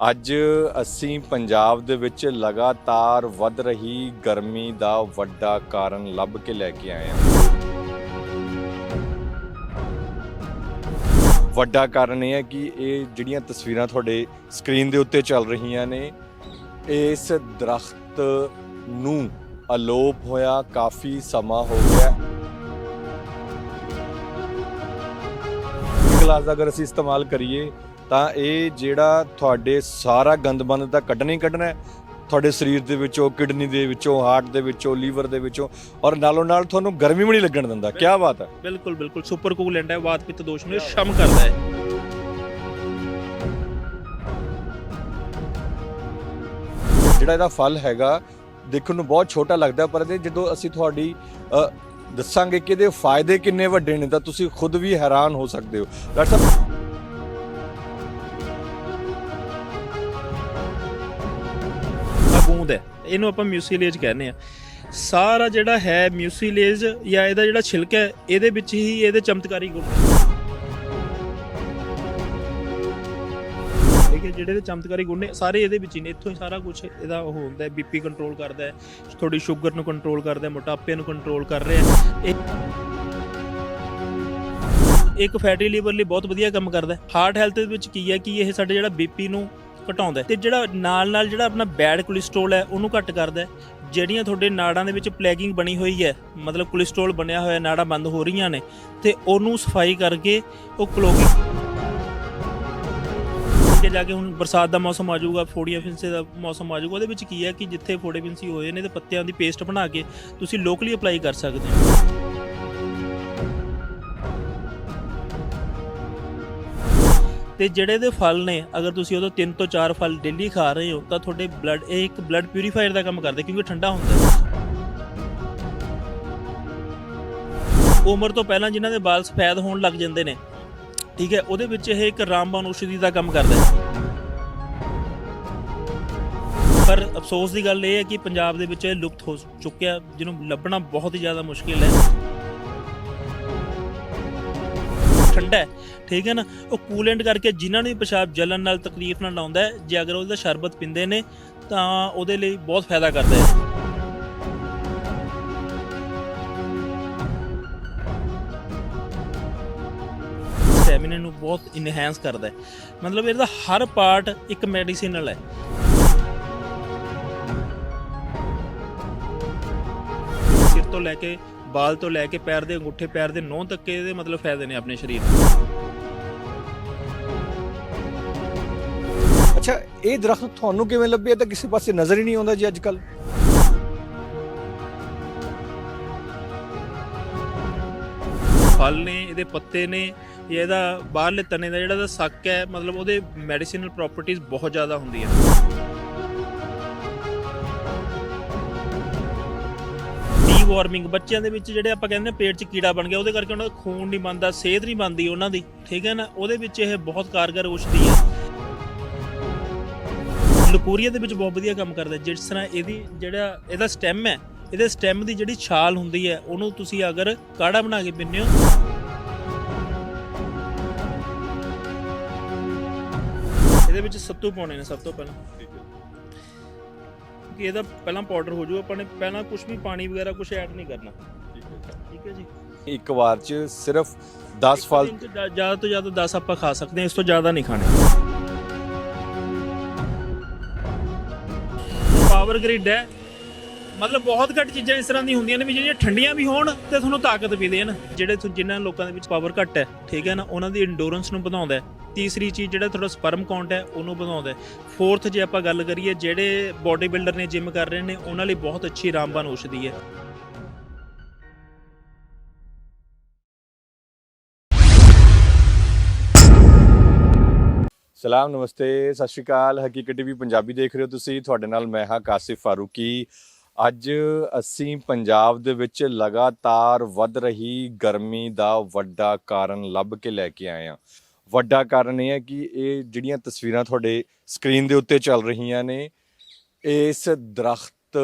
ਅੱਜ ਅਸੀਂ ਪੰਜਾਬ ਦੇ ਵਿੱਚ ਲਗਾਤਾਰ ਵੱਧ ਰਹੀ ਗਰਮੀ ਦਾ ਵੱਡਾ ਕਾਰਨ ਲੱਭ ਕੇ ਲੈ ਕੇ ਆਏ ਹਾਂ। ਵੱਡਾ ਕਾਰਨ ਇਹ ਹੈ ਕਿ ਇਹ ਜਿਹੜੀਆਂ ਤਸਵੀਰਾਂ ਤੁਹਾਡੇ ਸਕਰੀਨ ਦੇ ਉੱਤੇ ਚੱਲ ਰਹੀਆਂ ਨੇ, ਇਸ ਦਰਖਤ ਨੂੰ ਅਲੋਪ ਹੋਇਆ ਕਾਫੀ ਸਮਾਂ ਹੋ ਗਿਆ। ਗਲਾਸ ਦਾ ਅਗਰ ਅਸੀਂ ਇਸਤੇਮਾਲ ਕਰੀਏ ਤਾਂ ਇਹ ਜਿਹੜਾ ਤੁਹਾਡੇ ਸਾਰਾ ਗੰਦਬੰਦ ਤਾਂ ਕੱਢਣਾ ਹੀ ਕੱਢਣਾ ਹੈ। ਤੁਹਾਡੇ ਸਰੀਰ ਦੇ ਵਿੱਚੋਂ ਕਿਡਨੀ ਦੇ ਵਿੱਚੋਂ ਹਾਰਟ ਦੇ ਵਿੱਚੋਂ ਲੀਵਰ ਦੇ ਵਿੱਚੋਂ ਔਰ ਨਾਲੋਂ ਨਾਲ ਤੁਹਾਨੂੰ ਗਰਮੀ ਵੀ ਨਹੀਂ ਲੱਗਣ ਦਿੰਦਾ। ਕੀ ਬਾਤ ਹੈ। ਬਿਲਕੁਲ ਬਿਲਕੁਲ। ਸੁਪਰ ਕੂਲੈਂਟ ਹੈ ਵਾਤ ਪਿੱਤ ਦੋਸ਼ ਨੂੰ ਇਹ ਸ਼ਮ ਕਰਦਾ ਹੈ। ਜਿਹੜਾ ਇਹਦਾ ਫਲ ਹੈਗਾ ਦੇਖਣ ਨੂੰ ਬਹੁਤ ਛੋਟਾ ਲੱਗਦਾ ਪਰ ਇਹਦੇ ਜਦੋਂ ਅਸੀਂ ਤੁਹਾਡੀ ਅ, ਦੱਸਾਂਗੇ ਕਿ ਇਹਦੇ ਫਾਇਦੇ ਕਿੰਨੇ ਵੱਡੇ ਨੇ ਤਾਂ ਤੁਸੀਂ ਖੁਦ ਵੀ ਹੈਰਾਨ ਹੋ ਸਕਦੇ ਹੋ। ਡਾਕਟਰ ਸਾਹਿਬ ਇਹਨੂੰ ਆਪਾਂ ਮਿਊਸੀਲੇਜ ਕਹਿੰਦੇ ਆ। ਸਾਰਾ ਜਿਹੜਾ ਹੈ ਮਿਊਸੀਲੇਜ ਜਾਂ ਇਹਦਾ ਜਿਹੜਾ ਛਿਲਕਾ ਹੈ, ਇਹਦੇ ਵਿੱਚ ਹੀ ਇਹਦੇ ਚਮਤਕਾਰੀ ਗੁਣ ਨੇ। ਜਿਹੜੇ ਇਹਦੇ ਚਮਤਕਾਰੀ ਗੁਣ ਨੇ, ਸਾਰੇ ਇਹਦੇ ਵਿੱਚ ਹੀ ਨੇ। ਇੱਥੋਂ ਹੀ ਸਾਰਾ ਕੁਝ ਇਹਦਾ ਉਹ ਹੁੰਦਾ ਹੈ ਬੀਪੀ ਕੰਟਰੋਲ ਕਰਦਾ ਹੈ, ਤੁਹਾਡੀ ਸ਼ੂਗਰ ਨੂੰ ਕੰਟਰੋਲ ਕਰਦਾ ਹੈ, ਮੋਟਾਪੇ ਨੂੰ ਕੰਟਰੋਲ ਕਰ ਰਿਹਾ ਹੈ। ਇਹ ਇੱਕ ਫੈਟੀ ਲੀਵਰ ਲਈ ਬਹੁਤ ਵਧੀਆ ਕੰਮ ਕਰਦਾ ਹੈ। ਹਾਰਟ ਹੈਲਥ ਦੇ ਵਿੱਚ ਕੀ ਹੈ ਕਿ ਇਹ ਸਾਡੇ ਜਿਹੜਾ ਬੀਪੀ ਨੂੰ ਘਟਾਉਂਦਾ ਹੈ। ਤੇ ਜਿਹੜਾ ਨਾਲ ਨਾਲ ਜਿਹੜਾ ਆਪਣਾ ਬੈਡ ਕੋਲੇਸਟ੍ਰੋਲ ਹੈ, ਉਹਨੂੰ ਘੱਟ ਕਰਦਾ ਜਿਹੜੀਆਂ ਤੁਹਾਡੇ ਨਾੜਾਂ ਦੇ ਵਿੱਚ ਪਲੈਗਿੰਗ ਬਣੀ ਹੋਈ ਹੈ, ਮਤਲਬ ਕੋਲੇਸਟ੍ਰੋਲ ਬਣਿਆ ਹੋਇਆ, ਨਾੜਾਂ ਬੰਦ ਹੋ ਰਹੀਆਂ ਨੇ, ਤੇ ਉਹਨੂੰ ਸਫ਼ਾਈ ਕਰਕੇ ਉਹ ਕਲੋਗਿੰਗ ਅੱਗੇ ਜਾ ਕੇ ਹੁਣ ਬਰਸਾਤ ਦਾ ਮੌਸਮ ਆ ਜਾਊਗਾ, ਫੋੜੀਆਂ ਫਿੰਸੇ ਦਾ ਮੌਸਮ ਆ ਜਾਊਗਾ। ਉਹਦੇ ਵਿੱਚ ਕੀ ਹੈ ਕਿ ਜਿੱਥੇ ਫੋੜੇ ਫਿੰਸੀ ਹੋਏ ਨੇ, ਤੇ ਪੱਤਿਆਂ ਦੀ ਪੇਸਟ ਬਣਾ ਕੇ ਤੁਸੀਂ ਲੋਕਲੀ ਅਪਲਾਈ ਕਰ ਸਕਦੇ ਹੋ। ਤੇ ਜਿਹੜੇ ਦੇ ਫਲ ਨੇ, ਅਗਰ ਤੁਸੀਂ ਉਹਦੇ 3 ਤੋਂ 4 ਫਲ ਡੇਲੀ ਖਾ ਰਹੇ ਹੋ, ਤਾਂ ਤੁਹਾਡੇ ਬਲੱਡ ਇਹ ਇੱਕ ਬਲੱਡ ਪਿਊਰੀਫਾਇਰ ਦਾ ਕੰਮ ਕਰਦੇ, ਕਿਉਂਕਿ ਠੰਡਾ ਹੁੰਦਾ ਉਮਰ ਤੋਂ ਪਹਿਲਾਂ ਜਿਨ੍ਹਾਂ ਦੇ ਵਾਲ ਸਫੈਦ ਹੋਣ ਲੱਗ ਜਾਂਦੇ ਨੇ, ਠੀਕ ਹੈ, ਉਹਦੇ ਵਿੱਚ ਇਹ ਇੱਕ ਰਾਮਬਾਣ ਔਸ਼ਧੀ ਦਾ ਕੰਮ ਕਰਦਾ ਹੈ। ਪਰ ਅਫਸੋਸ ਦੀ ਗੱਲ ਇਹ ਹੈ ਕਿ ਪੰਜਾਬ ਦੇ ਵਿੱਚ ਇਹ ਲੁਪਤ ਹੋ ਚੁੱਕਿਆ, ਜਿਹਨੂੰ ਲੱਭਣਾ ਬਹੁਤ ਹੀ ਜ਼ਿਆਦਾ ਮੁਸ਼ਕਿਲ ਹੈ। ਠੰਡਾ ਹੈ, ਠੀਕ ਹੈ ਨਾ? ਉਹ ਕੂਲੈਂਟ ਕਰਕੇ ਜਿਨ੍ਹਾਂ ਨੂੰ ਵੀ ਪਿਸ਼ਾਬ ਜਲਣ ਨਾਲ ਤਕਲੀਫ ਨਾਲ ਆਉਂਦਾ ਹੈ, ਜੇ ਅਗਰ ਉਹਦਾ ਸ਼ਰਬਤ ਪੀਂਦੇ ਨੇ, ਤਾਂ ਉਹਦੇ ਲਈ ਬਹੁਤ ਫਾਇਦਾ ਕਰਦਾ ਹੈ। ਸਟੈਮਿਨਾ ਨੂੰ ਬਹੁਤ ਇਨਹੈਂਸ ਕਰਦਾ ਹੈ। ਮਤਲਬ ਇਹਦਾ ਹਰ ਪਾਰਟ ਇੱਕ ਮੈਡੀਸਿਨਲ ਹੈ। ਸਿਰ ਤੋਂ ਲੈ ਕੇ ਬਾਲ ਤੋਂ ਲੈ ਕੇ ਪੈਰ ਦੇ ਅੰਗੂਠੇ ਪੈਰ ਦੇ ਨੋਹ ਤੱਕ ਇਹਦੇ ਮਤਲਬ ਫਾਇਦੇ ਨੇ ਆਪਣੇ ਸਰੀਰ ਨੂੰ ਅੱਛਾ ਇਹ ਦਰਖਤ ਤੁਹਾਨੂੰ ਕਿਵੇਂ ਲੱਭਿਆ ਤਾਂ ਕਿਸੇ ਪਾਸੇ ਨਜ਼ਰ ਹੀ ਨਹੀਂ ਆਉਂਦਾ ਜੀ ਅੱਜ ਕੱਲ ਫਲ ਨੇ ਇਹਦੇ ਪੱਤੇ ਨੇ ਇਹਦਾ ਬਾਹਰਲੇ ਤਣੇ ਦਾ ਜਿਹੜਾ ਦਾ ਸੱਕ ਹੈ ਮਤਲਬ ਉਹਦੇ ਮੈਡੀਸਿਨਲ ਪ੍ਰੋਪਰਟੀਆਂ ਬਹੁਤ ਜ਼ਿਆਦਾ ਹੁੰਦੀਆਂ ਵਾਰਮਿੰਗ ਬੱਚਿਆਂ ਦੇ ਵਿੱਚ ਜਿਹੜੇ ਆਪਾਂ ਕਹਿੰਦੇ ਨੇ ਪੇਟ 'ਚ ਕੀੜਾ ਬਣ ਗਿਆ, ਉਹਦੇ ਕਰਕੇ ਉਹਨਾਂ ਦਾ ਖੂਨ ਨਹੀਂ ਬਣਦਾ, ਸਿਹਤ ਨਹੀਂ ਬਣਦੀ ਉਹਨਾਂ ਦੀ, ਠੀਕ ਹੈ ਨਾ? ਉਹਦੇ ਵਿੱਚ ਇਹ ਬਹੁਤ ਕਾਰਗਰ ਔਸ਼ਧੀ ਹੈ ਲਕੂਰੀਆ ਦੇ ਵਿੱਚ ਬਹੁਤ ਵਧੀਆ ਕੰਮ ਕਰਦਾ, ਜਿਸ ਤਰ੍ਹਾਂ ਇਹਦੀ ਜਿਹੜਾ ਇਹਦਾ ਸਟੈਮ ਹੈ, ਇਹਦੇ ਸਟੈਮ ਦੀ ਜਿਹੜੀ ਛਾਲ ਹੁੰਦੀ ਹੈ, ਉਹਨੂੰ ਤੁਸੀਂ ਅਗਰ ਕਾੜਾ ਬਣਾ ਕੇ ਪੀਂਦੇ ਹੋ, ਇਹਦੇ ਵਿੱਚ ਸੱਤੂ ਪਾਉਣੇ ਨੇ ਸਭ ਤੋਂ ਪਹਿਲਾਂ। ਕਿ ਇਹਦਾ ਪਹਿਲਾਂ ਪਾਊਡਰ ਹੋ ਜਾਊ ਆਪਾਂ ਨੇ ਪਹਿਲਾਂ ਕੁਝ ਵੀ ਪਾਣੀ ਵਗੈਰਾ ਕੁਝ ਐਡ ਨਹੀਂ ਕਰਨਾ। ਠੀਕ ਹੈ ਜੀ? ਇੱਕ ਵਾਰ ਚ ਸਿਰਫ 10 ਫਲ ਜ਼ਿਆਦਾ ਤੋਂ ਜ਼ਿਆਦਾ 10 ਆਪਾਂ ਖਾ ਸਕਦੇ ਹਾਂ ਇਸ ਤੋਂ ਜ਼ਿਆਦਾ ਨਹੀਂ ਖਾਣੇ। ਪਾਵਰ ਗ੍ਰਿਡ ਹੈ। ਮਤਲਬ ਬਹੁਤ ਘੱਟ ਚੀਜ਼ਾਂ ਇਸ ਤਰ੍ਹਾਂ ਦੀ ਹੁੰਦੀਆਂ ਨੇ ਵੀ ਜਿਹੜੀਆਂ ਠੰਡੀਆਂ ਵੀ ਹੋਣ ਤੇ ਤੁਹਾਨੂੰ ਤਾਕਤ ਵੀ ਦੇਣ। ਜਿਹੜੇ ਤੁ- ਜਿਨ੍ਹਾਂ ਲੋਕਾਂ ਦੇ ਵਿੱਚ ਪਾਵਰ ਘੱਟ ਹੈ, ਠੀਕ ਹੈ ਨਾ, ਉਹਨਾਂ ਦੀ ਇੰਡੋਰੈਂਸ ਨੂੰ ਵਧਾਉਂਦਾ ਹੈ। ਤੀਸਰੀ ਚੀਜ਼ ਜਿਹੜਾ ਤੁਹਾਡਾ ਸਪਰਮ ਕਾਊਂਟ ਹੈ, ਉਹਨੂੰ ਵਧਾਉਂਦਾ ਹੈ। ਫੋਰਥ ਜੇ ਆਪਾਂ ਗੱਲ ਕਰੀਏ, ਜਿਹੜੇ ਬਾਡੀ ਬਿਲਡਰ ਨੇ ਜਿਮ ਕਰ ਰਹੇ ਨੇ, ਉਹਨਾਂ ਲਈ ਬਹੁਤ ਅੱਛੀ ਰਾਮਬਾਨ ਔਸ਼ਧੀ ਹੈ। ਸਲਾਮ, ਨਮਸਤੇ, ਸਤਿ ਸ਼੍ਰੀ ਅਕਾਲ। ਹਕੀਕਤ ਟੀਵੀ ਪੰਜਾਬੀ ਦੇਖ ਰਹੇ ਹੋ ਤੁਸੀਂ। ਤੁਹਾਡੇ ਨਾਲ ਮੈਂ ਹਾਂ ਕਾਸਿਫ ਫਾਰੂਕੀ। ਅੱਜ ਅਸੀਂ ਪੰਜਾਬ ਦੇ ਵਿੱਚ ਲਗਾਤਾਰ ਵੱਧ ਰਹੀ ਗਰਮੀ ਦਾ ਵੱਡਾ ਕਾਰਨ ਲੱਭ ਕੇ ਲੈ ਕੇ ਆਏ ਹਾਂ। ਵੱਡਾ ਕਾਰਨ ਇਹ ਹੈ ਕਿ ਇਹ ਜਿਹੜੀਆਂ ਤਸਵੀਰਾਂ ਤੁਹਾਡੇ ਸਕਰੀਨ ਦੇ ਉੱਤੇ ਚੱਲ ਰਹੀਆਂ ਨੇ, ਇਸ ਦਰਖਤ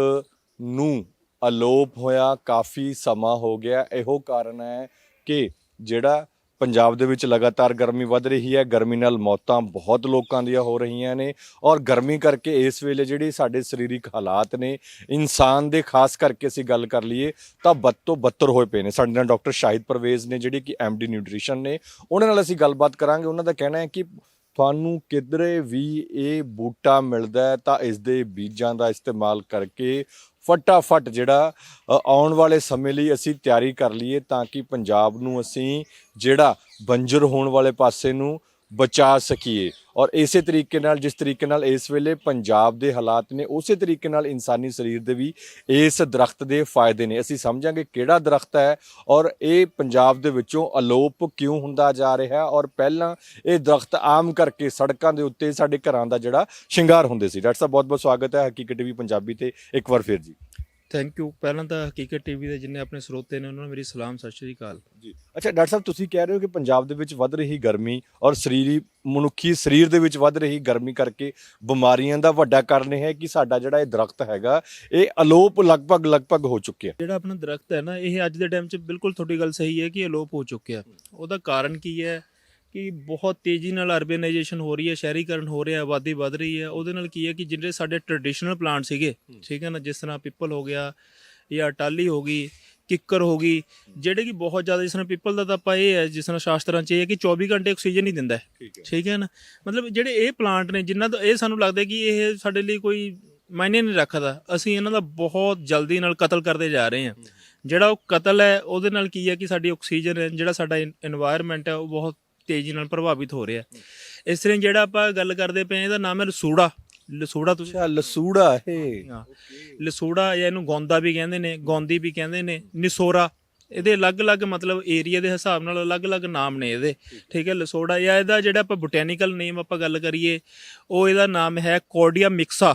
ਨੂੰ ਅਲੋਪ ਹੋਇਆ, ਕਾਫੀ ਸਮਾਂ ਹੋ ਗਿਆ। ਇਹੋ ਕਾਰਨ ਹੈ ਕਿ ਜਿਹੜਾ ਪੰਜਾਬ ਦੇ ਵਿੱਚ ਲਗਾਤਾਰ ਗਰਮੀ ਵੱਧ ਰਹੀ ਹੈ, ਗਰਮੀ ਨਾਲ ਮੌਤਾਂ ਬਹੁਤ ਲੋਕਾਂ ਦੀਆਂ ਹੋ ਰਹੀਆਂ ਨੇ ਔਰ ਗਰਮੀ ਕਰਕੇ ਇਸ ਵੇਲੇ ਜਿਹੜੇ ਸਾਡੇ ਸਰੀਰਕ ਹਾਲਾਤ ਨੇ, ਇਨਸਾਨ ਦੇ ਖਾਸ ਕਰਕੇ ਅਸੀਂ ਗੱਲ ਕਰ ਲਈਏ ਤਾਂ ਬਦ ਤੋਂ ਬੱਤਰ ਹੋਏ ਪਏ ਨੇ। ਸਾਡੇ ਨਾਲ ਡਾਕਟਰ ਸ਼ਾਹਿਦ ਪਰਵੇਜ਼ ਨੇ ਜਿਹੜੇ ਕਿ ਐਮਡੀ ਨਿਊਟ੍ਰੀਸ਼ਨ ਨੇ, ਉਹਨਾਂ ਨਾਲ ਅਸੀਂ ਗੱਲਬਾਤ ਕਰਾਂਗੇ। ਉਹਨਾਂ ਦਾ ਕਹਿਣਾ ਹੈ ਕਿ ਤੁਹਾਨੂੰ ਕਿਧਰੇ ਵੀ ਇਹ ਬੂਟਾ ਮਿਲਦਾ ਹੈ ਤਾਂ ਇਸ ਦੇ ਬੀਜਾਂ ਦਾ ਇਸਤੇਮਾਲ ਕਰਕੇ ਫਟਾਫਟ ਜਿਹੜਾ ਆਉਣ ਵਾਲੇ ਸਮੇਂ ਲਈ ਅਸੀਂ ਤਿਆਰੀ ਕਰ ਲਈਏ ਤਾਂ ਕਿ ਪੰਜਾਬ ਨੂੰ ਅਸੀਂ ਜਿਹੜਾ ਬੰਜਰ ਹੋਣ ਵਾਲੇ ਪਾਸੇ ਨੂੰ ਬਚਾ ਸਕੀਏ। ਔਰ ਇਸੇ ਤਰੀਕੇ ਨਾਲ, ਜਿਸ ਤਰੀਕੇ ਨਾਲ ਇਸ ਵੇਲੇ ਪੰਜਾਬ ਦੇ ਹਾਲਾਤ ਨੇ, ਉਸੇ ਤਰੀਕੇ ਨਾਲ ਇਨਸਾਨੀ ਸਰੀਰ ਦੇ ਵੀ ਇਸ ਦਰਖਤ ਦੇ ਫਾਇਦੇ ਨੇ। ਅਸੀਂ ਸਮਝਾਂਗੇ ਕਿਹੜਾ ਦਰਖਤ ਹੈ ਔਰ ਇਹ ਪੰਜਾਬ ਦੇ ਵਿੱਚੋਂ ਅਲੋਪ ਕਿਉਂ ਹੁੰਦਾ ਜਾ ਰਿਹਾ ਔਰ ਪਹਿਲਾਂ ਇਹ ਦਰਖਤ ਆਮ ਕਰਕੇ ਸੜਕਾਂ ਦੇ ਉੱਤੇ ਸਾਡੇ ਘਰਾਂ ਦਾ ਜਿਹੜਾ ਸ਼ਿੰਗਾਰ ਹੁੰਦੇ ਸੀ। ਡਾਕਟਰ ਸਾਹਿਬ ਬਹੁਤ ਬਹੁਤ ਸਵਾਗਤ ਹੈ। ਹਕੀਕਤ ਟੀਵੀ ਪੰਜਾਬੀ ਤੇ ਇੱਕ ਵਾਰ ਫਿਰ ਜੀ। ਥੈਂਕ ਯੂ ਪਹਿਲਾਂ ਤਾਂ ਹਕੀਕਤ ਟੀਵੀ ਦੇ ਜਿੰਨੇ ਆਪਣੇ ਸਰੋਤੇ ਨੇ ਉਹਨਾਂ ਨੂੰ ਮੇਰੀ ਸਲਾਮ ਸਤਿ ਸ਼੍ਰੀ ਅਕਾਲ। ਜੀ। ਅੱਛਾ ਡਾਕਟਰ ਸਾਹਿਬ ਤੁਸੀਂ ਕਹਿ ਰਹੇ ਹੋ ਕਿ ਪੰਜਾਬ ਦੇ ਵਿੱਚ ਵੱਧ ਰਹੀ ਗਰਮੀ ਔਰ ਸਰੀਰੀ ਮਨੁੱਖੀ ਸਰੀਰ ਦੇ ਵਿੱਚ ਵੱਧ ਰਹੀ ਗਰਮੀ ਕਰਕੇ ਬਿਮਾਰੀਆਂ ਦਾ ਵੱਡਾ ਕਾਰਨ ਇਹ ਹੈ ਕਿ ਸਾਡਾ ਜਿਹੜਾ ਇਹ ਦਰਖਤ ਹੈਗਾ ਇਹ ਅਲੋਪ ਲਗਭਗ ਲਗਭਗ ਹੋ ਚੁੱਕਿਆ ਜਿਹੜਾ ਆਪਣਾ ਦਰਖਤ ਹੈ ਨਾ ਇਹ ਅੱਜ ਦੇ ਟਾਈਮ 'ਚ ਬਿਲਕੁਲ ਤੁਹਾਡੀ ਗੱਲ ਸਹੀ ਹੈ ਕਿ ਅਲੋਪ ਹੋ ਚੁੱਕਿਆ। ਉਹਦਾ ਕਾਰਨ ਕੀ ਹੈ? ਕਿ ਬਹੁਤ ਤੇਜ਼ੀ ਨਾਲ ਅਰਬਨਾਈਜੇਸ਼ਨ ਹੋ ਰਹੀ ਹੈ ਸ਼ਹਿਰੀਕਰਨ ਹੋ ਰਿਹਾ ਆਬਾਦੀ ਵੱਧ ਰਹੀ ਹੈ। ਉਹਦੇ ਨਾਲ ਕੀ ਹੈ ਕਿ ਜਿਹੜੇ ਸਾਡੇ ਟ੍ਰੈਡੀਸ਼ਨਲ ਪਲਾਂਟ ਸੀਗੇ ਠੀਕ ਹੈ ਨਾ ਜਿਸ ਤਰ੍ਹਾਂ ਪਿੱਪਲ ਹੋ ਗਿਆ ਜਾਂ ਟਾਲੀ ਹੋ ਗਈ ਕਿੱਕਰ ਹੋ ਗਈ ਜਿਹੜੇ ਕਿ ਬਹੁਤ ਜ਼ਿਆਦਾ ਜਿਸ ਤਰ੍ਹਾਂ ਪੀਪਲ ਦਾ ਤਾਂ ਆਪਾਂ ਇਹ ਹੈ ਜਿਸ ਤਰ੍ਹਾਂ ਸ਼ਾਸਤਰਾਂ 'ਚ ਇਹ ਹੈ ਕਿ 24 ਘੰਟੇ ਆਕਸੀਜਨ ਹੀ ਦਿੰਦਾ ਠੀਕ ਹੈ। ਨਾ? ਮਤਲਬ ਜਿਹੜੇ ਇਹ ਪਲਾਂਟ ਨੇ ਜਿਨ੍ਹਾਂ ਦਾ ਇਹ ਸਾਨੂੰ ਲੱਗਦਾ ਕਿ ਇਹ ਸਾਡੇ ਲਈ ਕੋਈ ਮਾਇਨੇ ਨਹੀਂ ਰੱਖਦਾ ਅਸੀਂ ਇਹਨਾਂ ਦਾ ਬਹੁਤ ਜਲਦੀ ਨਾਲ ਕਤਲ ਕਰਦੇ ਜਾ ਰਹੇ ਹਾਂ। ਜਿਹੜਾ ਉਹ ਕਤਲ ਹੈ ਉਹਦੇ ਨਾਲ ਕੀ ਹੈ ਕਿ ਸਾਡੀ ਆਕਸੀਜਨ ਹੈ ਜਿਹੜਾ ਸਾਡਾ এনवायरमेंट ਹੈ ਉਹ ਬਹੁਤ ਤੇਜ਼ੀ ਨਾਲ ਪ੍ਰਭਾਵਿਤ ਹੋ ਰਿਹਾ। ਇਸ ਤਰ੍ਹਾਂ ਜਿਹੜਾ ਆਪਾਂ ਗੱਲ ਕਰਦੇ ਪਏ ਇਹਦਾ ਨਾਮ ਹੈ ਲਸੂੜਾ। ਲਸੂੜਾ ਤੁਸੀਂ ਅੱਛਾ ਲਸੂੜਾ ਇਹ। ਹਾਂ। ਲਸੂੜਾ ਜਾਂ ਇਹਨੂੰ ਗੌਂਦਾ ਵੀ ਕਹਿੰਦੇ ਨੇ ਗੌਂਦੀ ਵੀ ਕਹਿੰਦੇ ਨੇ ਨਿਸੋਰਾ। ਇਹਦੇ ਅਲੱਗ-ਅਲੱਗ ਮਤਲਬ ਏਰੀਆ ਦੇ ਹਿਸਾਬ ਨਾਲ ਅਲੱਗ-ਅਲੱਗ ਨਾਮ ਨੇ ਇਹਦੇ। ਠੀਕ ਹੈ ਲਸੋੜਾ। ਜਾਂ ਇਹਦਾ ਜਿਹੜਾ ਆਪਾਂ ਬੋਟੈਨੀਕਲ ਨੇਮ ਆਪਾਂ ਗੱਲ ਕਰੀਏ ਉਹ ਇਹਦਾ ਨਾਮ ਹੈ ਕੋਰਡੀਆ ਮਿਕਸਾ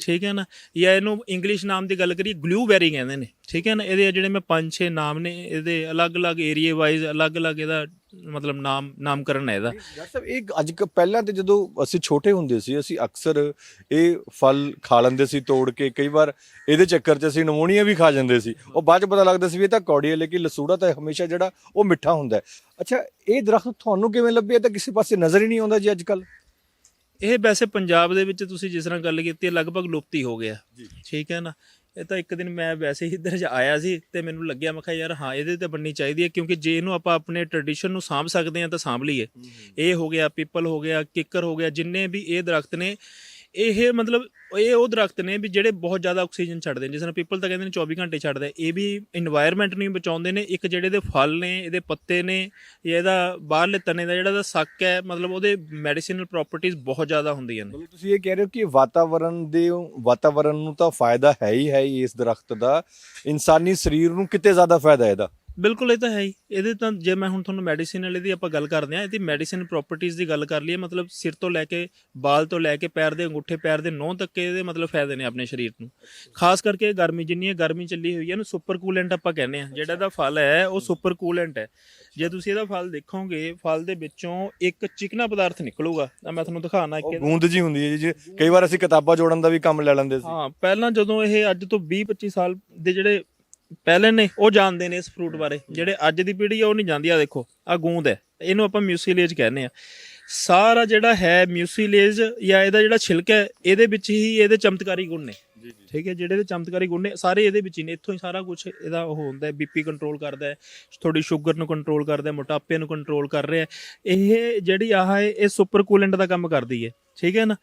ਠੀਕ ਹੈ ਨਾ? ਜਾਂ ਇਹਨੂੰ ਇੰਗਲਿਸ਼ ਨਾਮ ਦੀ ਗੱਲ ਕਰੀਏ ਗਲੂਬੈਰੀ ਕਹਿੰਦੇ ਨੇ, ਠੀਕ ਹੈ ਨਾ? ਇਹਦੇ ਜਿਹੜੇ ਮੈਂ ਪੰਜ ਛੇ ਨਾਮ ਨੇ, ਇਹਦੇ ਅਲੱਗ-ਅਲੱਗ ਏਰੀਆ ਵਾਈਜ਼ ਅਲੱਗ-ਅਲੱਗ ਇਹਦਾ ਮਤਲਬ ਨਾਮ, ਨਾਮਕਰਨ ਹੈ ਇਹਦਾ। ਡਾਕਟਰ ਸਾਹਿਬ, ਇਹ ਅੱਜ ਕ, ਪਹਿਲਾਂ ਤੇ ਜਦੋਂ ਅਸੀਂ ਛੋਟੇ ਹੁੰਦੇ ਸੀ, ਅਸੀਂ ਅਕਸਰ ਇਹ ਫਲ ਖਾ ਲੈਂਦੇ ਸੀ, ਤੋੜ ਕੇ ਕਈ ਵਾਰ ਇਹਦੇ ਚੱਕਰ 'ਚ ਅਸੀਂ ਨਮੋਨੀਆ ਵੀ ਖਾ ਜਾਂਦੇ ਸੀ। ਉਹ ਬਾਅਦ 'ਚ ਪਤਾ ਲੱਗਦਾ ਸੀ ਵੀ ਇਹ ਤਾਂ ਕੌੜੀ ਹੈ ਲੇਕਿਨ ਲਸੂੜਾ ਤਾਂ ਹਮੇਸ਼ਾ ਜਿਹੜਾ ਉਹ ਮਿੱਠਾ ਹੁੰਦਾ ਹੈ। ਅੱਛਾ, ਇਹ ਦਰਖਤ ਤੁਹਾਨੂੰ ਕਿਵੇਂ ਲੱਭਿਆ ਇਹ ਤਾਂ ਕਿਸੇ ਪਾਸੇ ਨਜ਼ਰ ਹੀ ਨਹੀਂ ਆਉਂਦਾ ਜੀ ਅੱਜ ਕੱਲ੍ਹ। ਇਹ ਵੈਸੇ ਪੰਜਾਬ ਦੇ ਵਿੱਚ ਤੁਸੀਂ ਜਿਸ ਤਰ੍ਹਾਂ ਗੱਲ ਕੀਤੀ ਹੈ ਲਗਭਗ ਲੁਪਤੀ ਹੋ ਗਿਆ। ਠੀਕ ਹੈ ਨਾ? ਇਹ ਤਾਂ ਇੱਕ ਦਿਨ ਮੈਂ ਵੈਸੇ ਹੀ ਇੱਧਰ ਆਇਆ ਸੀ ਤੇ ਮੈਨੂੰ ਲੱਗਿਆ ਮੈਂ ਕਿਹਾ ਯਾਰ ਹਾਂ ਇਹਦੇ ਤੇ ਬਣਨੀ ਚਾਹੀਦੀ ਹੈ ਕਿਉਂਕਿ ਜੇ ਇਹਨੂੰ ਆਪਾਂ ਆਪਣੇ ਟ੍ਰੈਡੀਸ਼ਨ ਨੂੰ ਸਾਂਭ ਸਕਦੇ ਹਾਂ ਤਾਂ ਸਾਂਭ ਲਈਏ। ਇਹ ਹੋ ਗਿਆ ਪੀਪਲ ਹੋ ਗਿਆ ਕਿੱਕਰ ਹੋ ਗਿਆ ਜਿੰਨੇ ਵੀ ਇਹ ਦਰਖਤ ਨੇ ਇਹ ਮਤਲਬ ਇਹ ਉਹ ਦਰਖਤ ਨੇ ਵੀ ਜਿਹੜੇ ਬਹੁਤ ਜ਼ਿਆਦਾ ਆਕਸੀਜਨ ਛੱਡਦੇ ਨੇ, ਜਿਸ ਨੂੰ ਪੀਪਲ ਤਾਂ ਕਹਿੰਦੇ ਨੇ 24 ਘੰਟੇ ਛੱਡਦੇ, ਇਹ ਵੀ এনवायरमेंट ਨੂੰ ਬਚਾਉਂਦੇ ਨੇ, ਇੱਕ ਜਿਹੜੇ ਦੇ ਫਲ ਨੇ, ਇਹਦੇ ਪੱਤੇ ਨੇ, ਜਾਂ ਇਹਦਾ ਬਾਹਰਲੇ ਤਣੇ ਦਾ ਜਿਹੜਾ ਦਾ ਸੱਕ ਹੈ, ਮਤਲਬ ਉਹਦੇ ਮੈਡੀਸਨਲ ਪ੍ਰੋਪਰਟੀਆਂ ਬਹੁਤ ਜ਼ਿਆਦਾ ਹੁੰਦੀਆਂ ਨੇ। ਤੁਸੀਂ ਇਹ ਕਹਿ ਰਹੇ ਹੋ ਕਿ ਵਾਤਾਵਰਣ ਦੇ ਵਾਤਾਵਰਣ ਨੂੰ ਤਾਂ ਫਾਇਦਾ ਹੈ ਹੀ ਹੈ ਇਸ ਦਰਖਤ ਦਾ। ਇਨਸਾਨੀ ਸਰੀਰ ਨੂੰ ਕਿਤੇ ਜ਼ਿਆਦਾ ਫਾਇਦਾ ਹੈ ਇਹਦਾ? ਬਿਲਕੁਲ ਇਹ ਤਾਂ ਹੈ ਹੀ। ਇਹਦੇ ਤਾਂ ਜੇ ਮੈਂ ਹੁਣ ਤੁਹਾਨੂੰ ਮੈਡੀਸਿਨ ਵਾਲੇ ਦੀ ਆਪਾਂ ਗੱਲ ਕਰਦੇ ਆ ਇਹਦੀ ਮੈਡੀਸਿਨ ਪ੍ਰੋਪਰਟੀਆਂ ਦੀ ਗੱਲ ਕਰ ਲਈਏ ਮਤਲਬ ਸਿਰ ਤੋਂ ਲੈ ਕੇ ਬਾਲ ਤੋਂ ਲੈ ਕੇ ਪੈਰ ਦੇ ਅੰਗੂਠੇ ਪੈਰ ਦੇ ਨੋਹ ਤੱਕ ਇਹਦੇ ਮਤਲਬ ਫਾਇਦੇ ਨੇ ਆਪਣੇ ਸਰੀਰ ਨੂੰ। ਖਾਸ ਕਰਕੇ ਗਰਮੀ ਜਿੰਨੀ ਹੈ ਗਰਮੀ ਚੱਲੀ ਹੋਈ ਹੈ ਇਹਨੂੰ ਸੁਪਰ ਕੂਲੈਂਟ ਆਪਾਂ ਕਹਿੰਦੇ ਆ ਜਿਹੜਾ ਇਹਦਾ ਫਲ ਹੈ ਉਹ ਸੁਪਰ ਕੂਲੈਂਟ ਹੈ। ਜੇ ਤੁਸੀਂ ਇਹਦਾ ਫਲ ਦੇਖੋਗੇ ਫਲ ਦੇ ਵਿੱਚੋਂ ਇੱਕ ਚਿਕਨਾ ਪਦਾਰਥ ਨਿਕਲੂਗਾ। ਤਾਂ ਮੈਂ ਤੁਹਾਨੂੰ ਦਿਖਾਣਾ ਇੱਕ ਗੂੰਦ ਜੀ ਹੁੰਦੀ ਹੈ ਜੀ ਕਈ ਵਾਰ ਅਸੀਂ ਕਿਤਾਬਾਂ ਜੋੜਨ ਦਾ ਵੀ ਕੰਮ ਲੈ ਲੈਂਦੇ ਸੀ। ਹਾਂ ਪਹਿਲਾਂ ਜਦੋਂ ਇਹ ਅੱਜ ਤੋਂ 20 25 ਸਾਲ ਦੇ ਜਿਹੜੇ ਪਹਿਲੇ ਨੇ ਉਹ ਜਾਣਦੇ ਨੇ ਇਸ ਫਰੂਟ ਬਾਰੇ। ਜਿਹੜੇ ਅੱਜ ਦੀ ਪੀੜ੍ਹੀ ਆ, ਉਹ ਨਹੀਂ ਜਾਣਦੀ। ਆ ਦੇਖੋ ਆ ਗੂੰਦ ਹੈ। ਇਹਨੂੰ ਆਪਾਂ ਮਿਊਸੀਲੇਜ ਕਹਿੰਦੇ ਆ ਸਾਰਾ ਜਿਹੜਾ ਹੈ ਮਿਊਸੀਲੇਜ ਜਾਂ ਇਹਦਾ ਜਿਹੜਾ ਛਿਲਕਾ ਹੈ, ਇਹਦੇ ਵਿੱਚ ਹੀ ਇਹਦੇ ਚਮਤਕਾਰੀ ਗੁਣ ਨੇ। ਠੀਕ ਹੈ ਜਿਹੜੇ ਇਹਦੇ ਚਮਤਕਾਰੀ ਗੁਣ ਨੇ ਸਾਰੇ ਇਹਦੇ ਵਿੱਚ ਹੀ ਨੇ। ਇੱਥੋਂ ਹੀ ਸਾਰਾ ਕੁਝ ਇਹਦਾ ਉਹ ਹੁੰਦਾ ਹੈ ਬੀਪੀ ਕੰਟਰੋਲ ਕਰਦਾ ਹੈ ਤੁਹਾਡੀ ਸ਼ੂਗਰ ਨੂੰ ਕੰਟਰੋਲ ਕਰਦਾ ਹੈ ਮੋਟਾਪੇ ਨੂੰ ਕੰਟਰੋਲ ਕਰ ਰਿਹਾ ਹੈ। ਇਹ ਜਿਹੜੀ ਆਹ ਹੈ ਇਹ ਸੁਪਰ ਕੂਲੈਂਟ ਦਾ ਕੰਮ ਕਰਦੀ ਹੈ ਠੀਕ ਹੈ ਨਾ?